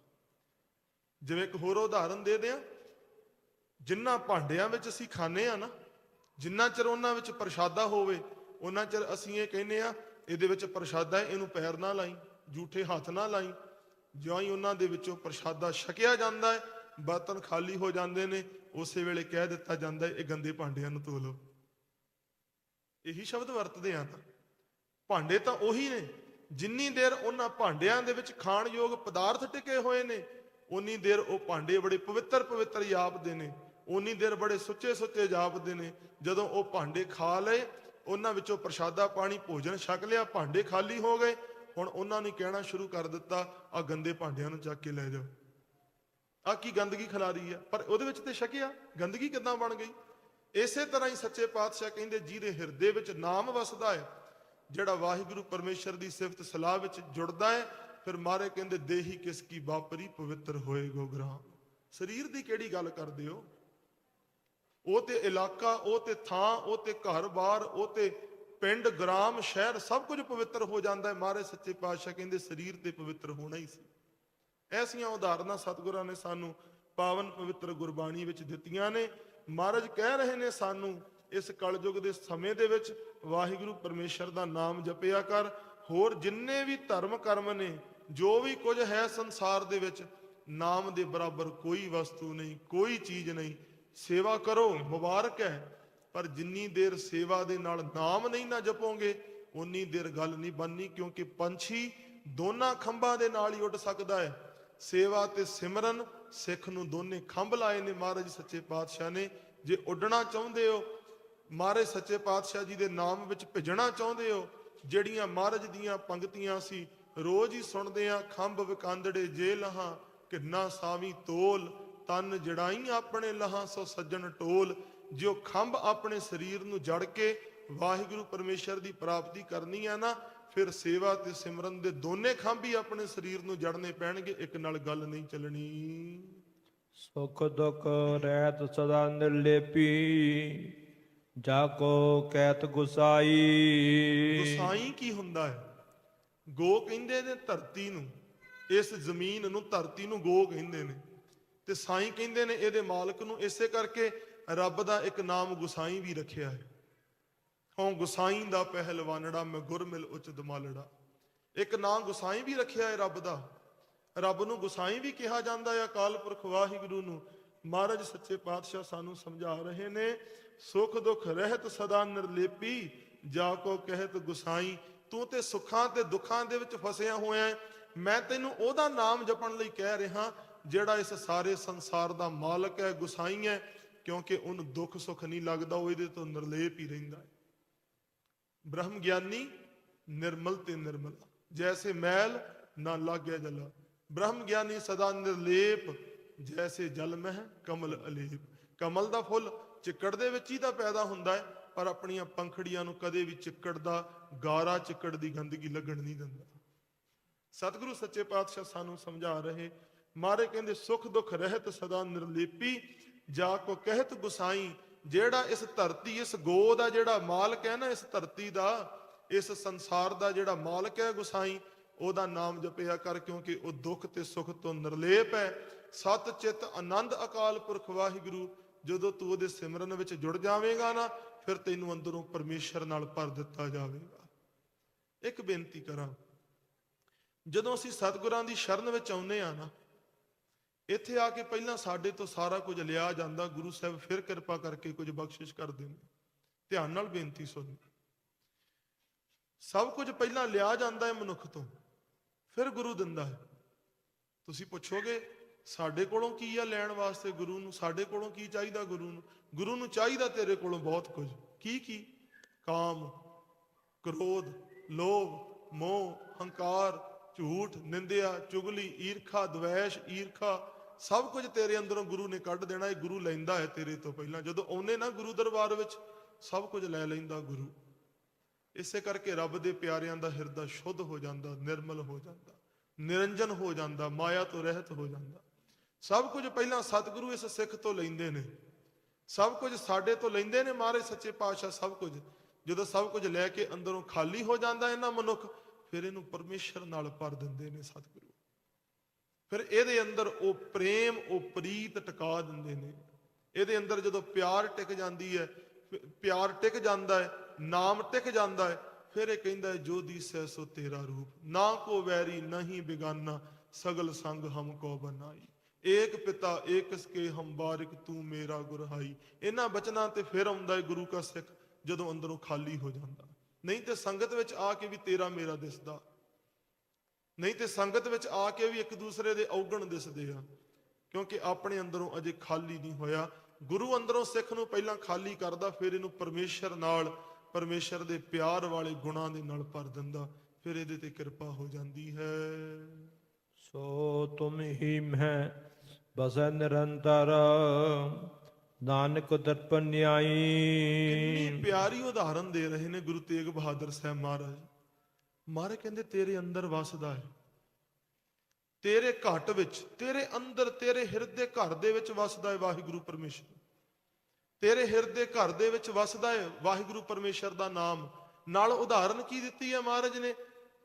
ਜਿਵੇਂ ਇੱਕ ਹੋਰ ਉਦਾਹਰਨ ਦੇ ਦਿਆਂ, ਜਿੰਨਾ ਭਾਂਡਿਆਂ ਵਿੱਚ ਅਸੀਂ ਖਾਂਦੇ ਆ ਨਾ, ਜਿੰਨਾ ਚਿਰ ਉਹਨਾਂ ਵਿੱਚ ਪ੍ਰਸ਼ਾਦਾ ਹੋਵੇ, ਉਹਨਾਂ ਚਿਰ ਅਸੀਂ ਇਹ ਕਹਿੰਦੇ ਆ ਇਹਦੇ ਵਿੱਚ ਪ੍ਰਸ਼ਾਦਾ ਇਹਨੂੰ ਪੈਰ ਨਾ ਲਾਈ ਝੂਠੇ ਹੱਥ ਨਾ ਲਾਈ ਜਿਉਂ ਹੀ ਉਹਨਾਂ ਦੇ ਵਿੱਚੋਂ ਪ੍ਰਸ਼ਾਦਾ ਛਕਿਆ ਜਾਂਦਾ ਹੈ, ਬਰਤਨ ਖਾਲੀ ਹੋ ਜਾਂਦੇ ਨੇ, ਉਸੇ ਵੇਲੇ ਕਹਿ ਦਿੱਤਾ ਜਾਂਦਾ ਹੈ, ਇਹ ਗੰਦੇ ਭਾਂਡਿਆਂ ਨੂੰ ਧੋ ਲਓ। ਇਹੀ ਸ਼ਬਦ ਵਰਤਦੇ ਆ ਤਾਂ। ਭਾਂਡੇ ਤਾਂ ਉਹੀ ਨੇ, ਜਿੰਨੀ ਦੇਰ ਉਹਨਾਂ ਭਾਂਡਿਆਂ ਦੇ ਵਿੱਚ ਖਾਣਯੋਗ ਪਦਾਰਥ ਟਿਕੇ ਹੋਏ ਨੇ ਉਨੀ ਦੇਰ ਉਹ ਭਾਂਡੇ ਬੜੇ ਪਵਿੱਤਰ ਪਵਿੱਤਰ ਜਾਪਦੇ ਨੇ ਉਨੀ ਦੇਰ ਬੜੇ ਸੁੱਚੇ ਸੁੱਚੇ ਜਾਪਦੇ ਨੇ। ਜਦੋਂ ਉਹ ਭਾਂਡੇ ਖਾ ਲਏ, ਉਹਨਾਂ ਵਿੱਚੋਂ ਪ੍ਰਸ਼ਾਦਾ ਪਾਣੀ, ਭੋਜਨ ਛਕ ਲਿਆ, ਭਾਂਡੇ ਖਾਲੀ ਹੋ ਗਏ ਹੁਣ ਉਹਨਾਂ ਨੇ ਕਹਿਣਾ ਸ਼ੁਰੂ ਕਰ ਦਿੱਤਾ, ਆ ਗੰਦੇ ਭਾਂਡਿਆਂ ਨੂੰ ਚੱਕ ਕੇ ਲੈ ਜਾਓ। ਆ ਕੀ ਗੰਦਗੀ ਖਿਲਾਰੀ ਆ? ਪਰ ਉਹਦੇ ਵਿੱਚ ਤੇ ਛਕਿਆ ਗੰਦਗੀ ਕਿੱਦਾਂ ਬਣ ਗਈ? ਇਸੇ ਤਰ੍ਹਾਂ ਹੀ ਸੱਚੇ ਪਾਤਸ਼ਾਹ ਕਹਿੰਦੇ, ਜਿਹਦੇ ਹਿਰਦੇ ਵਿੱਚ ਨਾਮ ਵਸਦਾ ਹੈ, ਜਿਹੜਾ ਵਾਹਿਗੁਰੂ ਪਰਮੇਸ਼ਰ ਦੀ ਸਿਫਤ ਸਲਾਹ ਵਿੱਚ ਜੁੜਦਾ ਹੈ, ਫਿਰ ਮਾਰੇ ਕਹਿੰਦੇ, ਦੇਹੀ ਕਿਸ ਕੀ ਵਾਪਰੀ, ਪਵਿੱਤਰ ਹੋਏ ਗੋਗਰਾਮ ਸਰੀਰ ਦੀ ਕਿਹੜੀ ਗੱਲ ਕਰਦੇ ਹੋ? ਉਹ ਤੇ ਇਲਾਕਾ, ਉਹ ਤੇ ਥਾਂ, ਉਹ ਤੇ ਘਰ-ਬਾਰ, ਉਹ ਤੇ ਪਿੰਡ, ਗ੍ਰਾਮ, ਸ਼ਹਿਰ ਸਭ ਕੁਝ ਪਵਿੱਤਰ ਹੋ ਜਾਂਦਾ ਹੈ। ਮਹਾਰਾਜ ਸੱਚੇ ਪਾਤਸ਼ਾਹ ਕਹਿੰਦੇ ਸਰੀਰ ਤੇ ਪਵਿੱਤਰ ਹੋਣਾ ਹੀ ਸੀ। ਐਸੀਆਂ ਉਦਾਹਰਨਾਂ ਸਤਿਗੁਰਾਂ ਨੇ ਸਾਨੂੰ ਪਾਵਨ ਪਵਿੱਤਰ ਗੁਰਬਾਣੀ ਵਿੱਚ ਦਿੱਤੀਆਂ ਨੇ। ਮਹਾਰਾਜ ਕਹਿ ਰਹੇ ਨੇ ਸਾਨੂੰ, ਇਸ ਕਲਯੁਗ ਦੇ ਸਮੇਂ ਦੇ ਵਿੱਚ ਵਾਹਿਗੁਰੂ ਪਰਮੇਸ਼ਰ ਦਾ ਨਾਮ ਜਪਿਆ ਕਰ। ਹੋਰ ਜਿੰਨੇ ਵੀ ਧਰਮ ਕਰਮ ਨੇ, ਜੋ ਵੀ ਕੁਝ ਹੈ ਸੰਸਾਰ ਦੇ ਵਿੱਚ, ਨਾਮ ਦੇ ਬਰਾਬਰ ਕੋਈ ਵਸਤੂ ਨਹੀਂ, ਕੋਈ ਚੀਜ਼ ਨਹੀਂ। ਸੇਵਾ ਕਰੋ, ਮੁਬਾਰਕ ਹੈ। ਪਰ ਜਿੰਨੀ ਦੇਰ ਸੇਵਾ ਦੇ ਨਾਲ ਨਾਮ ਨਹੀਂ ਨਾ ਜਪੋਗੇ ਉਨੀ ਦੇਰ ਗੱਲ ਨਹੀਂ ਬੰਨੀ ਕਿਉਂਕਿ ਪੰਛੀ ਦੋਨਾਂ ਖੰਭਾਂ ਦੇ ਨਾਲ ਹੀ ਉੱਡ ਸਕਦਾ ਹੈ। ਸੇਵਾ ਤੇ ਸਿਮਰਨ, ਸਿੱਖ ਨੂੰ ਦੋਨੇ ਖੰਭ ਲਾਏ ਨੇ ਮਹਾਰਾਜ ਸੱਚੇ ਪਾਤਸ਼ਾਹ ਨੇ। ਜੇ ਉੱਡਣਾ ਚਾਹੁੰਦੇ ਹੋ, ਮਹਾਰਾਜ ਸੱਚੇ ਪਾਤਸ਼ਾਹ ਜੀ ਦੇ ਨਾਮ ਵਿੱਚ ਭਿਜਣਾ ਚਾਹੁੰਦੇ ਹੋ, ਜਿਹੜੀਆਂ ਮਹਾਰਾਜ ਦੀਆਂ ਪੰਕਤੀਆਂ ਸੀ, ਰੋਜ਼ ਹੀ ਸੁਣਦੇ ਆ ਖੰਭ ਵਿਕਾਂਦੜੇ ਜੇ ਲਹਾਂ ਕਿੰਨਾ ਸਾਵੀ ਤੋਲ, ਤਨ ਜੜਾਈ ਆਪਣੇ ਲਹਾਂ, ਸੋ ਸੱਜਣ ਟੋਲ ਜੋ ਖੰਭ ਆਪਣੇ ਸਰੀਰ ਨੂੰ ਜੜ ਕੇ ਵਾਹਿਗੁਰੂ ਪਰਮੇਸ਼ਰ ਦੀ ਪ੍ਰਾਪਤੀ ਕਰਨੀ ਆ ਨਾ ਫਿਰ ਸੇਵਾ ਤੇ ਸਿਮਰਨ ਦੇ ਦੋਨੇ ਖੰਭ ਹੀ ਆਪਣੇ ਸਰੀਰ ਨੂੰ ਜੜਨੇ ਪੈਣਗੇ ਇੱਕ ਨਾਲ ਗੱਲ ਨਹੀਂ ਚੱਲਣੀ। ਸੁਖ ਦੁਖ ਰਹਿਤ ਸਦਾ ਨਿਰਲੇਪੀ ਜਾ ਕੋ ਕਹਿਤ ਗੁਸਾਈ। ਗੁਸਾਈ ਕੀ ਹੁੰਦਾ ਹੈ? ਗੋ ਕਹਿੰਦੇ ਨੇ ਧਰਤੀ ਨੂੰ ਇਸ ਜ਼ਮੀਨ ਨੂੰ ਧਰਤੀ ਨੂੰ ਗੋ ਕਹਿੰਦੇ ਨੇ। ਤੇ ਸਾਈ ਕਹਿੰਦੇ ਨੇ ਇਹਦੇ ਮਾਲਕ ਨੂੰ ਇਸੇ ਕਰਕੇ ਰੱਬ ਦਾ ਇੱਕ ਨਾਮ ਗੁਸਾਈ ਵੀ ਰੱਖਿਆ ਹੈ। ਹਉ ਗੁਸਾਈ ਦਾ ਪਹਿਲਵਾਨੜਾ, ਮੈਂ ਗੁਰਮਿਲ ਉਚ ਦਮਾਲੜਾ। ਇੱਕ ਨਾਮ ਗੁਸਾਈ ਵੀ ਰੱਖਿਆ ਹੈ ਰੱਬ ਦਾ। ਰੱਬ ਨੂੰ ਗੁਸਾਈ ਵੀ ਕਿਹਾ ਜਾਂਦਾ ਹੈ। ਅਕਾਲ ਪੁਰਖ ਵਾਹਿਗੁਰੂ ਨੂੰ ਮਹਾਰਾਜ ਸੱਚੇ ਪਾਤਸ਼ਾਹ ਸਾਨੂੰ ਸਮਝਾ ਰਹੇ ਨੇ, ਸੁਖ ਦੁਖ ਰਹਿਤ ਸਦਾ ਨਿਰਲੇਪੀ, ਜਾ ਕੋ ਕਹਿਤ ਗੁਸਾਈ, ਤੂੰ ਤੇ ਸੁੱਖਾਂ ਤੇ ਦੁੱਖਾਂ ਦੇ ਵਿੱਚ ਫਸਿਆ ਹੋਇਆ ਹੈ। ਮੈਂ ਤੈਨੂੰ ਉਹਦਾ ਨਾਮ ਜਪਣ ਲਈ ਕਹਿ ਰਿਹਾ, ਜਿਹੜਾ ਇਸ ਸਾਰੇ ਸੰਸਾਰ ਦਾ ਮਾਲਕ ਹੈ, ਗੁਸਾਈ ਹੈ। ਕਿਉਂਕਿ ਉਹਨੂੰ ਦੁੱਖ ਸੁੱਖ ਨਹੀਂ ਲੱਗਦਾ, ਉਹ ਇਹਦੇ ਤੋਂ ਨਿਰਲੇਪ ਹੀ ਰਹਿੰਦਾ ਹੈ। ਬ੍ਰਹਮ ਗਿਆਨੀ ਨਿਰਮਲ ਤੇ ਨਿਰਮਲ, ਜੈਸੇ ਮੈਲ ਨਾ ਲਾਗੇ ਜਲ। ਬ੍ਰਹਮ ਗਿਆਨੀ ਸਦਾ ਨਿਰਲੇਪ, ਜੈਸੇ ਜਲ ਮਹਿ ਕਮਲ ਅਲੇਪ। ਕਮਲ ਦਾ ਫੁੱਲ ਚਿੱਕੜ ਦੇ ਵਿੱਚ ਹੀ ਤਾਂ ਪੈਦਾ ਹੁੰਦਾ ਹੈ, ਪਰ ਆਪਣੀਆਂ ਪੰਖੜੀਆਂ ਨੂੰ ਕਦੇ ਵੀ ਚਿੱਕੜ ਦਾ ਗਾਰਾ ਚਿੱਕੜ ਦੀ ਗੰਦਗੀ ਲੱਗਣ ਨਹੀਂ ਦਿੰਦਾ। ਸਤਿਗੁਰੂ ਸੱਚੇ ਪਾਤਸ਼ਾਹ ਸਾਨੂੰ ਸਮਝਾ ਰਹੇ, ਮਾਰੇ ਕਹਿੰਦੇ, ਸੁਖ ਦੁੱਖ ਰਹਿਤ ਸਦਾ ਨਿਰਲੇਪੀ ਜਾ ਕੋ ਕਹਿਤ ਗੁਸਾਈ, ਜਿਹੜਾ ਇਸ ਧਰਤੀ, ਇਸ ਗੋ ਦਾ ਜਿਹੜਾ ਮਾਲਕ ਹੈ ਨਾ, ਇਸ ਧਰਤੀ ਦਾ, ਇਸ ਸੰਸਾਰ ਦਾ ਜਿਹੜਾ ਮਾਲਕ ਹੈ ਗੁਸਾਈ, ਉਹਦਾ ਨਾਮ ਜਪਿਆ ਕਰ, ਕਿਉਂਕਿ ਉਹ ਦੁੱਖ ਤੇ ਸੁੱਖ ਤੋਂ ਨਿਰਲੇਪ ਹੈ। ਸਤ ਚਿਤ ਆਨੰਦ ਅਕਾਲ ਪੁਰਖ ਵਾਹਿਗੁਰੂ, ਜਦੋਂ ਤੂੰ ਉਹਦੇ ਸਿਮਰਨ ਵਿੱਚ ਜੁੜ ਜਾਵੇਂਗਾ ਨਾ, ਫਿਰ ਤੈਨੂੰ ਅੰਦਰੋਂ ਪਰਮੇਸ਼ਰ ਨਾਲ ਭਰ ਦਿੱਤਾ ਜਾਵੇਗਾ। ਇੱਕ ਬੇਨਤੀ ਕਰਾਂ, ਜਦੋਂ ਅਸੀਂ ਸਤਿਗੁਰਾਂ ਦੀ ਸ਼ਰਨ ਵਿੱਚ ਆਉਨੇ ਆ ਨਾ ਇੱਥੇ ਆ ਕੇ ਪਹਿਲਾਂ ਸਾਡੇ ਤੋਂ ਸਾਰਾ ਕੁਝ ਲਿਆ ਜਾਂਦਾ, ਗੁਰੂ ਸਾਹਿਬ ਫਿਰ ਕਿਰਪਾ ਕਰਕੇ ਕੁਝ ਬਖਸ਼ਿਸ਼ ਕਰਦੇ ਨੇ ਧਿਆਨ ਨਾਲ ਬੇਨਤੀ ਸੁਣੋ। ਸਭ ਕੁਝ ਪਹਿਲਾਂ ਲਿਆ ਜਾਂਦਾ ਹੈ ਮਨੁੱਖ ਤੋਂ, ਫਿਰ ਗੁਰੂ ਦਿੰਦਾ ਹੈ। ਤੁਸੀਂ ਪੁੱਛੋਗੇ, ਸਾਡੇ ਕੋਲੋਂ ਕੀ ਆ ਲੈਣ ਵਾਸਤੇ ਗੁਰੂ ਨੂੰ? ਸਾਡੇ ਕੋਲੋਂ ਕੀ ਚਾਹੀਦਾ ਗੁਰੂ ਨੂੰ? ਗੁਰੂ ਨੂੰ ਚਾਹੀਦਾ ਤੇਰੇ ਕੋਲੋਂ ਬਹੁਤ ਕੁਝ। ਕੀ ਕੀ? ਕਾਮ, ਕ੍ਰੋਧ, ਲੋਭ, ਮੋਹ, ਹੰਕਾਰ ਝੂਠ, ਨਿੰਦਿਆ, ਚੁਗਲੀ, ਈਰਖਾ, ਦਵੈਸ਼, ਈਰਖਾ, ਸਭ ਕੁਝ ਤੇਰੇ ਅੰਦਰੋਂ ਗੁਰੂ ਨੇ ਕੱਢ ਦੇਣਾ, ਇਹ ਗੁਰੂ ਲੈਂਦਾ ਹੈ ਤੇਰੇ ਤੋਂ ਪਹਿਲਾਂ। ਜਦੋਂ ਆਉਨੇ ਨਾ ਗੁਰੂ ਦਰਬਾਰ ਵਿੱਚ, ਸਭ ਕੁਝ ਲੈ ਲੈਂਦਾ ਗੁਰੂ। ਇਸੇ ਕਰਕੇ ਰੱਬ ਦੇ ਪਿਆਰਿਆਂ ਦਾ ਹਿਰਦਾ ਸ਼ੁੱਧ ਹੋ ਜਾਂਦਾ, ਨਿਰਮਲ ਹੋ ਜਾਂਦਾ, ਨਿਰੰਜਨ ਹੋ ਜਾਂਦਾ, ਮਾਇਆ ਤੋਂ ਰਹਿਤ ਹੋ ਜਾਂਦਾ। ਸਭ ਕੁਝ ਪਹਿਲਾਂ ਸਤਿਗੁਰੂ ਇਸ ਸਿੱਖ ਤੋਂ ਲੈਂਦੇ ਨੇ। ਸਭ ਕੁਝ ਸਾਡੇ ਤੋਂ ਲੈਂਦੇ ਨੇ ਮਹਾਰਾਜ, ਸੱਚੇ ਪਾਤਸ਼ਾਹ ਸਭ ਕੁਝ। ਜਦੋਂ ਸਭ ਕੁਝ ਲੈ ਕੇ ਅੰਦਰੋਂ ਖਾਲੀ ਹੋ ਜਾਂਦਾ ਇਹਨਾਂ ਮਨੁੱਖ ਫਿਰ ਇਹਨੂੰ ਪਰਮੇਸ਼ਰ ਨਾਲ ਭਰ ਦਿੰਦੇ ਨੇ ਸਤਿਗੁਰੂ। ਫਿਰ ਇਹਦੇ ਅੰਦਰ ਉਹ ਪ੍ਰੇਮ ਉਹ ਪ੍ਰੀਤ ਟਿਕਾ ਦਿੰਦੇ ਨੇ। ਇਹਦੇ ਅੰਦਰ ਜਦੋਂ ਪਿਆਰ ਟਿਕ ਜਾਂਦੀ ਹੈ ਪਿਆਰ ਟਿਕ ਜਾਂਦਾ ਹੈ ਨਾਮ ਟਿਕ ਜਾਂਦਾ ਹੈ ਫਿਰ ਇਹ ਕਹਿੰਦਾ ਹੈ, ਜੋ ਦੀਸੈ ਸੋ ਤੇਰਾ ਰੂਪ। ਨਾ ਕੋ ਵੈਰੀ ਨਹੀਂ ਬਿਗਾਨਾ ਸਗਲ ਸੰਗ ਹਮ ਕੋ ਬਨਾਈ ਏਕ ਪਿਤਾ ਏਕਸ ਕੇ ਹਮ ਬਾਰਿਕ ਤੂੰ ਮੇਰਾ ਗੁਰਹਾਈ ਇਹਨਾਂ ਬਚਨਾਂ ਤੇ ਫਿਰ ਆਉਂਦਾ ਹੈ ਗੁਰੂ ਕਾ ਸਿੱਖ ਜਦੋਂ ਅੰਦਰੋਂ ਖਾਲੀ ਹੋ ਜਾਂਦਾ। ਨਹੀਂ ਤੇ ਸੰਗਤ ਵਿੱਚ ਆ ਕੇ ਵੀ ਤੇਰਾ ਮੇਰਾ ਦਿਸਦਾ। ਨਹੀਂ ਤੇ ਸੰਗਤ ਵਿੱਚ ਆ ਕੇ ਵੀ ਇੱਕ ਦੂਸਰੇ ਦੇ ਔਗਣ ਦਿਸਦੇ ਆ। ਕਿਉਂਕਿ ਆਪਣੇ ਅੰਦਰੋਂ ਅਜੇ ਖਾਲੀ ਨਹੀਂ ਹੋਇਆ। ਗੁਰੂ ਅੰਦਰੋਂ ਸਿੱਖ ਨੂੰ ਪਹਿਲਾਂ ਖਾਲੀ ਕਰਦਾ, ਫਿਰ ਇਹਨੂੰ ਪਰਮੇਸ਼ਰ ਨਾਲ, ਪਰਮੇਸ਼ਰ ਦੇ ਪਿਆਰ ਵਾਲੇ ਗੁਣਾਂ ਦੇ ਨਾਲ ਭਰ ਦਿੰਦਾ। ਫਿਰ ਇਹਦੇ ਤੇ ਕਿਰਪਾ ਹੋ ਜਾਂਦੀ ਹੈ। ਸੋ ਤੁਮ ਹੀ ਮੈਂ ਬਸੈ ਨਿਰੰਤਰ। ਨਾਨਕ ਦਰਪਨ ਕਿੰਨੀ ਪਿਆਰੀ ਉਦਾਹਰਨ ਦੇ ਰਹੇ ਨੇ ਗੁਰੂ ਤੇਗ ਬਹਾਦਰ ਸਾਹਿਬ ਮਹਾਰਾਜ। ਮਹਾਰਾਜ ਕਹਿੰਦੇ, ਤੇਰੇ ਅੰਦਰ ਵਸਦਾ ਹੈ। ਤੇਰੇ ਘਟ ਵਿੱਚ, ਤੇਰੇ ਅੰਦਰ, ਤੇਰੇ ਹਿਰਦੇ ਘਰ ਦੇ ਵਿੱਚ ਵਸਦਾ ਹੈ ਵਾਹਿਗੁਰੂ ਪਰਮੇਸ਼ਰ। ਤੇਰੇ ਹਿਰਦੇ ਘਰ ਦੇ ਵਿੱਚ ਵਸਦਾ ਹੈ ਵਾਹਿਗੁਰੂ ਪਰਮੇਸ਼ਰ ਦਾ ਨਾਮ। ਨਾਲ ਉਦਾਹਰਨ ਕੀ ਦਿੱਤੀ ਹੈ ਮਹਾਰਾਜ ਨੇ?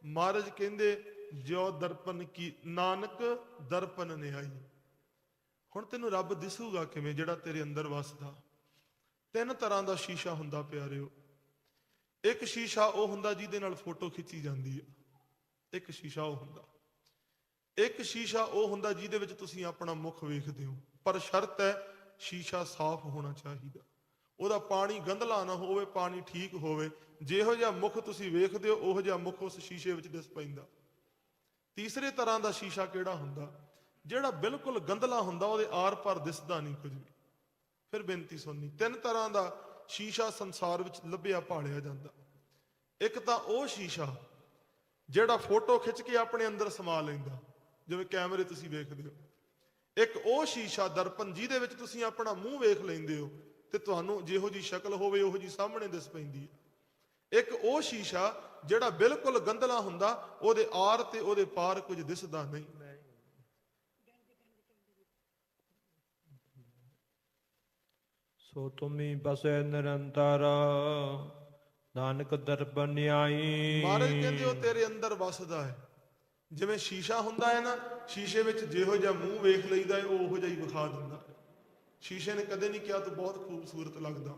ਮਹਾਰਾਜ ਕਹਿੰਦੇ ਜੋ ਦਰਪਨ ਕੀ, ਨਾਨਕ ਦਰਪਨ ਨਿਹਾਈ। ਹੁਣ ਤੈਨੂੰ ਰੱਬ ਦਿਸੂਗਾ ਕਿਵੇਂ ਜਿਹੜਾ ਤੇਰੇ ਅੰਦਰ ਵਸਦਾ? ਤਿੰਨ ਤਰ੍ਹਾਂ ਦਾ ਸ਼ੀਸ਼ਾ ਹੁੰਦਾ ਪਿਆਰਿਓ ਇੱਕ ਸ਼ੀਸ਼ਾ ਉਹ ਹੁੰਦਾ ਜਿਹਦੇ ਨਾਲ ਫੋਟੋ ਖਿੱਚੀ ਜਾਂਦੀ ਹੈ ਇੱਕ ਸ਼ੀਸ਼ਾ ਉਹ ਹੁੰਦਾ। ਇੱਕ ਸ਼ੀਸ਼ਾ ਉਹ ਹੁੰਦਾ ਜਿਹਦੇ ਵਿੱਚ ਤੁਸੀਂ ਆਪਣਾ ਮੁਖ ਵੇਖਦੇ ਹੋ। ਪਰ ਸ਼ਰਤ ਹੈ ਸ਼ੀਸ਼ਾ ਸਾਫ਼ ਹੋਣਾ ਚਾਹੀਦਾ। ਉਹਦਾ ਪਾਣੀ ਗੰਧਲਾ ਨਾ ਹੋਵੇ, ਪਾਣੀ ਠੀਕ ਹੋਵੇ। ਜਿਹੋ ਜਿਹਾ ਮੁਖ ਤੁਸੀਂ ਵੇਖਦੇ ਹੋ, ਉਹੋ ਜਿਹਾ ਮੁਖ ਉਸ ਸ਼ੀਸ਼ੇ ਵਿੱਚ ਦਿਸ ਪੈਂਦਾ। ਤੀਸਰੇ ਤਰ੍ਹਾਂ ਦਾ ਸ਼ੀਸ਼ਾ ਕਿਹੜਾ ਹੁੰਦਾ? ਜਿਹੜਾ ਬਿਲਕੁਲ ਗੰਧਲਾ ਹੁੰਦਾ, ਉਹਦੇ ਆਰ-ਪਾਰ ਦਿਸਦਾ ਨਹੀਂ ਕੁਝ ਵੀ। ਫਿਰ ਬੇਨਤੀ ਸੁਣਨੀ, ਤਿੰਨ ਤਰ੍ਹਾਂ ਦਾ ਸ਼ੀਸ਼ਾ ਸੰਸਾਰ ਵਿੱਚ ਲੱਭਿਆ, ਭਾਲਿਆ ਜਾਂਦਾ। ਇੱਕ ਤਾਂ ਉਹ ਸ਼ੀਸ਼ਾ ਜਿਹੜਾ ਫੋਟੋ ਖਿੱਚ ਕੇ ਆਪਣੇ ਅੰਦਰ ਸਮਾ ਲੈਂਦਾ, ਜਿਵੇਂ ਕੈਮਰੇ ਤੁਸੀਂ ਵੇਖਦੇ ਹੋ। ਇੱਕ ਉਹ ਸ਼ੀਸ਼ਾ ਦਰਪਣ ਜਿਹਦੇ ਵਿੱਚ ਤੁਸੀਂ ਆਪਣਾ ਮੂੰਹ ਵੇਖ ਲੈਂਦੇ ਹੋ ਤੇ ਤੁਹਾਨੂੰ ਜਿਹੋ ਜੀ ਸ਼ਕਲ ਹੋਵੇ, ਉਹੋ ਜੀ ਸਾਹਮਣੇ ਦਿਸ ਪੈਂਦੀ ਹੈ। ਇੱਕ ਉਹ ਸ਼ੀਸ਼ਾ ਜਿਹੜਾ ਬਿਲਕੁਲ ਗੰਧਲਾ ਹੁੰਦਾ, ਉਹਦੇ ਆਰ ਤੇ ਉਹਦੇ ਪਾਰ ਕੁਝ ਦਿਸਦਾ ਨਹੀਂ। ਸੋ ਤੁਮੀ ਬਸੈ ਨਿਰੰਤਰ, ਨਾਨਕ ਦਰਪਨ ਆਈ ਮਹਾਰਾਜ ਕਹਿੰਦੇ ਉਹ ਤੇਰੇ ਅੰਦਰ ਵਸਦਾ ਹੈ। ਜਿਵੇਂ ਸ਼ੀਸ਼ਾ ਹੁੰਦਾ ਹੈ ਨਾ, ਸ਼ੀਸ਼ੇ ਵਿੱਚ ਜਿਹੋ ਜਿਹਾ ਮੂੰਹ ਵੇਖ ਲਈਦਾ ਹੈ, ਉਹ ਉਹੋ ਜਿਹਾ ਹੀ ਵਿਖਾ ਦਿੰਦਾ ਸ਼ੀਸ਼ੇ ਨੇ ਕਦੇ ਨਹੀਂ ਕਿਹਾ ਤੂੰ ਬਹੁਤ ਖੂਬਸੂਰਤ ਲੱਗਦਾ।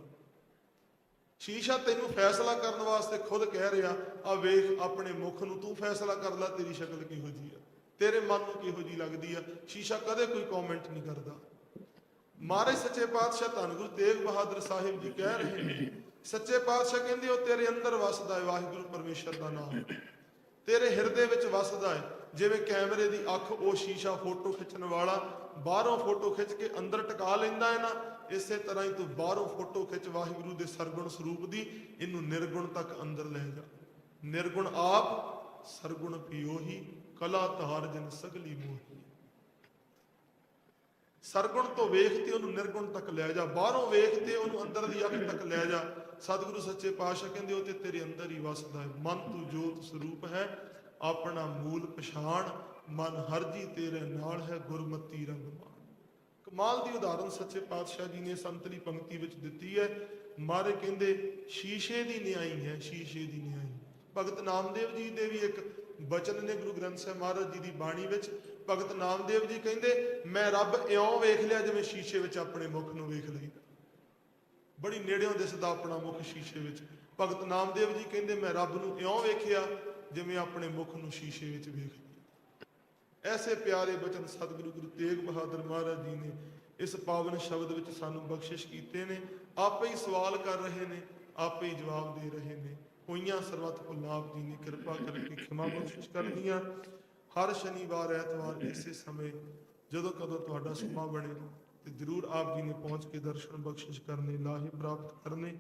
ਸ਼ੀਸ਼ਾ ਤੈਨੂੰ ਫੈਸਲਾ ਕਰਨ ਵਾਸਤੇ ਖੁਦ ਕਹਿ ਰਿਹਾ, ਆ ਵੇਖ, ਆਪਣੇ ਮੁਖ ਨੂੰ ਤੂੰ ਫੈਸਲਾ ਕਰ ਲੈ, ਤੇਰੀ ਸ਼ਕਲ ਕਿਹੋ ਜੀ ਆ? ਤੇਰੇ ਮਨ ਨੂੰ ਕਿਹੋ ਜੀ ਲੱਗਦੀ ਆ? ਸ਼ੀਸ਼ਾ ਕਦੇ ਕੋਈ ਕਮੈਂਟ ਨਹੀਂ ਕਰਦਾ। ਮਹਾਰਾਜ ਸੱਚੇ ਪਾਤਸ਼ਾਹ ਧੰਨ ਗੁਰੂ ਤੇਗ ਬਹਾਦਰ ਸਾਹਿਬ ਜੀ ਕਹਿ ਰਹੇ ਨੇ, ਸੱਚੇ ਪਾਤਸ਼ਾਹ ਕਹਿੰਦੇ ਉਹ ਤੇਰੇ ਅੰਦਰ ਵਸਦਾ ਹੈ, ਵਾਹਿਗੁਰੂ ਪਰਮੇਸ਼ਰ ਦਾ ਨਾਮ। ਤੇਰੇ ਹਿਰਦੇ ਵਿੱਚ ਵਸਦਾ ਹੈ, ਜਿਵੇਂ ਕੈਮਰੇ ਦੀ ਅੱਖ ਉਹ ਸ਼ੀਸ਼ਾ ਫੋਟੋ ਖਿੱਚਣ ਵਾਲਾ ਬਾਹਰੋਂ ਫੋਟੋ ਖਿੱਚ ਕੇ ਅੰਦਰ ਟਿਕਾ ਲੈਂਦਾ ਹੈ ਨਾ, ਇਸੇ ਤਰ੍ਹਾਂ ਹੀ ਤੂੰ ਬਾਹਰੋਂ ਫੋਟੋ ਖਿੱਚ ਵਾਹਿਗੁਰੂ ਦੇ ਸਰਗੁਣ ਸਰੂਪ ਦੀ, ਇਹਨੂੰ ਨਿਰਗੁਣ ਤੱਕ ਅੰਦਰ ਲੈ ਜਾ। ਨਿਰਗੁਣ ਆਪ, ਸਰਗੁਣ ਪਿਓਹੀ ਕਲਾ ਧਾਰ ਜਨ ਸਗਲੀ ਮੋਹੀ। ਸਰਗੁਣ ਤੋਂ ਵੇਖ ਤੇ ਉਹਨੂੰ ਨਿਰਗੁਣ ਤੱਕ ਲੈ ਜਾ, ਬਾਹਰੋਂ ਵੇਖ ਤੇ ਉਹਨੂੰ ਅੰਦਰ ਦੀ ਅੱਖ ਤੱਕ ਲੈ ਜਾ। ਸਤਿਗੁਰੂ ਸੱਚੇ ਪਾਤਸ਼ਾਹ ਕਹਿੰਦੇ, ਉਹ ਤੇ ਤੇਰੇ ਅੰਦਰ ਹੀ ਵਸਦਾ ਹੈ। ਮਨ ਤੂੰ ਜੋਤ ਸਰੂਪ ਹੈ, ਆਪਣਾ ਮੂਲ ਪਛਾਣ, ਮਨ ਹਰ ਤੇਰੇ ਨਾਲ ਹੈ, ਗੁਰਮਤੀ ਰੰਗ ਮਾਨ ਕਮਾਲ ਦੀ ਉਦਾਹਰਨ ਸੱਚੇ ਪਾਤਸ਼ਾਹ ਜੀ ਨੇ ਸੰਤਲੀ ਪੰਕਤੀ ਵਿੱਚ ਦਿੱਤੀ ਹੈ। ਮਾਰੇ ਕਹਿੰਦੇ, ਸ਼ੀਸ਼ੇ ਦੀ ਨਿਆਈ ਹੈ, ਸ਼ੀਸ਼ੇ ਦੀ ਨਿਆਈ। ਭਗਤ ਨਾਮਦੇਵ ਜੀ ਦੇ ਵੀ ਇੱਕ ਬਚਨ ਨੇ ਗੁਰੂ ਗ੍ਰੰਥ ਸਾਹਿਬ ਮਹਾਰਾਜ ਜੀ ਦੀ ਬਾਣੀ ਵਿੱਚ ਭਗਤ ਨਾਮਦੇਵ ਜੀ ਕਹਿੰਦੇ, ਮੈਂ ਰੱਬ ਇਉਂ ਵੇਖ ਲਿਆ ਜਿਵੇਂ ਸ਼ੀਸ਼ੇ ਵਿੱਚ ਆਪਣੇ ਮੁਖ ਨੂੰ ਵੇਖ ਲਈਦਾ ਬੜੀ ਨੇੜਿਓਂ ਦਿਸਦਾ ਆਪਣਾ ਮੁਖ ਸ਼ੀਸ਼ੇ ਵਿੱਚ। ਭਗਤ ਨਾਮਦੇਵ ਜੀ ਕਹਿੰਦੇ, ਮੈਂ ਰੱਬ ਨੂੰ ਇਉਂ ਵੇਖਿਆ ਜਿਵੇਂ ਆਪਣੇ ਮੁਖ ਨੂੰ ਸ਼ੀਸ਼ੇ ਵਿੱਚ ਵੇਖ ਲਿਆ ਐਸੇ ਪਿਆਰੇ ਬਚਨ ਸਤਿਗੁਰੂ ਗੁਰੂ ਤੇਗ ਬਹਾਦਰ ਮਹਾਰਾਜ ਜੀ ਨੇ ਇਸ ਪਾਵਨ ਸ਼ਬਦ ਵਿੱਚ ਸਾਨੂੰ ਬਖਸ਼ਿਸ਼ ਕੀਤੇ ਨੇ। ਆਪੇ ਹੀ ਸਵਾਲ ਕਰ ਰਹੇ ਨੇ, ਆਪੇ ਹੀ ਜਵਾਬ ਦੇ ਰਹੇ ਨੇ। ਹੋਈਆਂ ਸਰਬੱਤ ਭੁੱਲਾਂ ਆਪ ਜੀ ਨੇ, ਕਿਰਪਾ ਕਰਕੇ ਖਿਮਾ ਬਖਸ਼ਿਸ਼ ਕਰਦੀਆਂ। ਹਰ ਸ਼ਨੀਵਾਰ, ਐਤਵਾਰ ਇਸੇ ਸਮੇਂ ਜਦੋਂ ਕਦੋਂ ਤੁਹਾਡਾ ਸਮਾਂ ਬਣੇ, ਤੇ ਜਰੂਰ ਆਪ ਜੀ ਨੇ ਪਹੁੰਚ ਕੇ ਦਰਸ਼ਨ ਬਖਸ਼ਿਸ਼ ਕਰਨੇ, ਲਾਹੇ ਪ੍ਰਾਪਤ ਕਰਨੇ।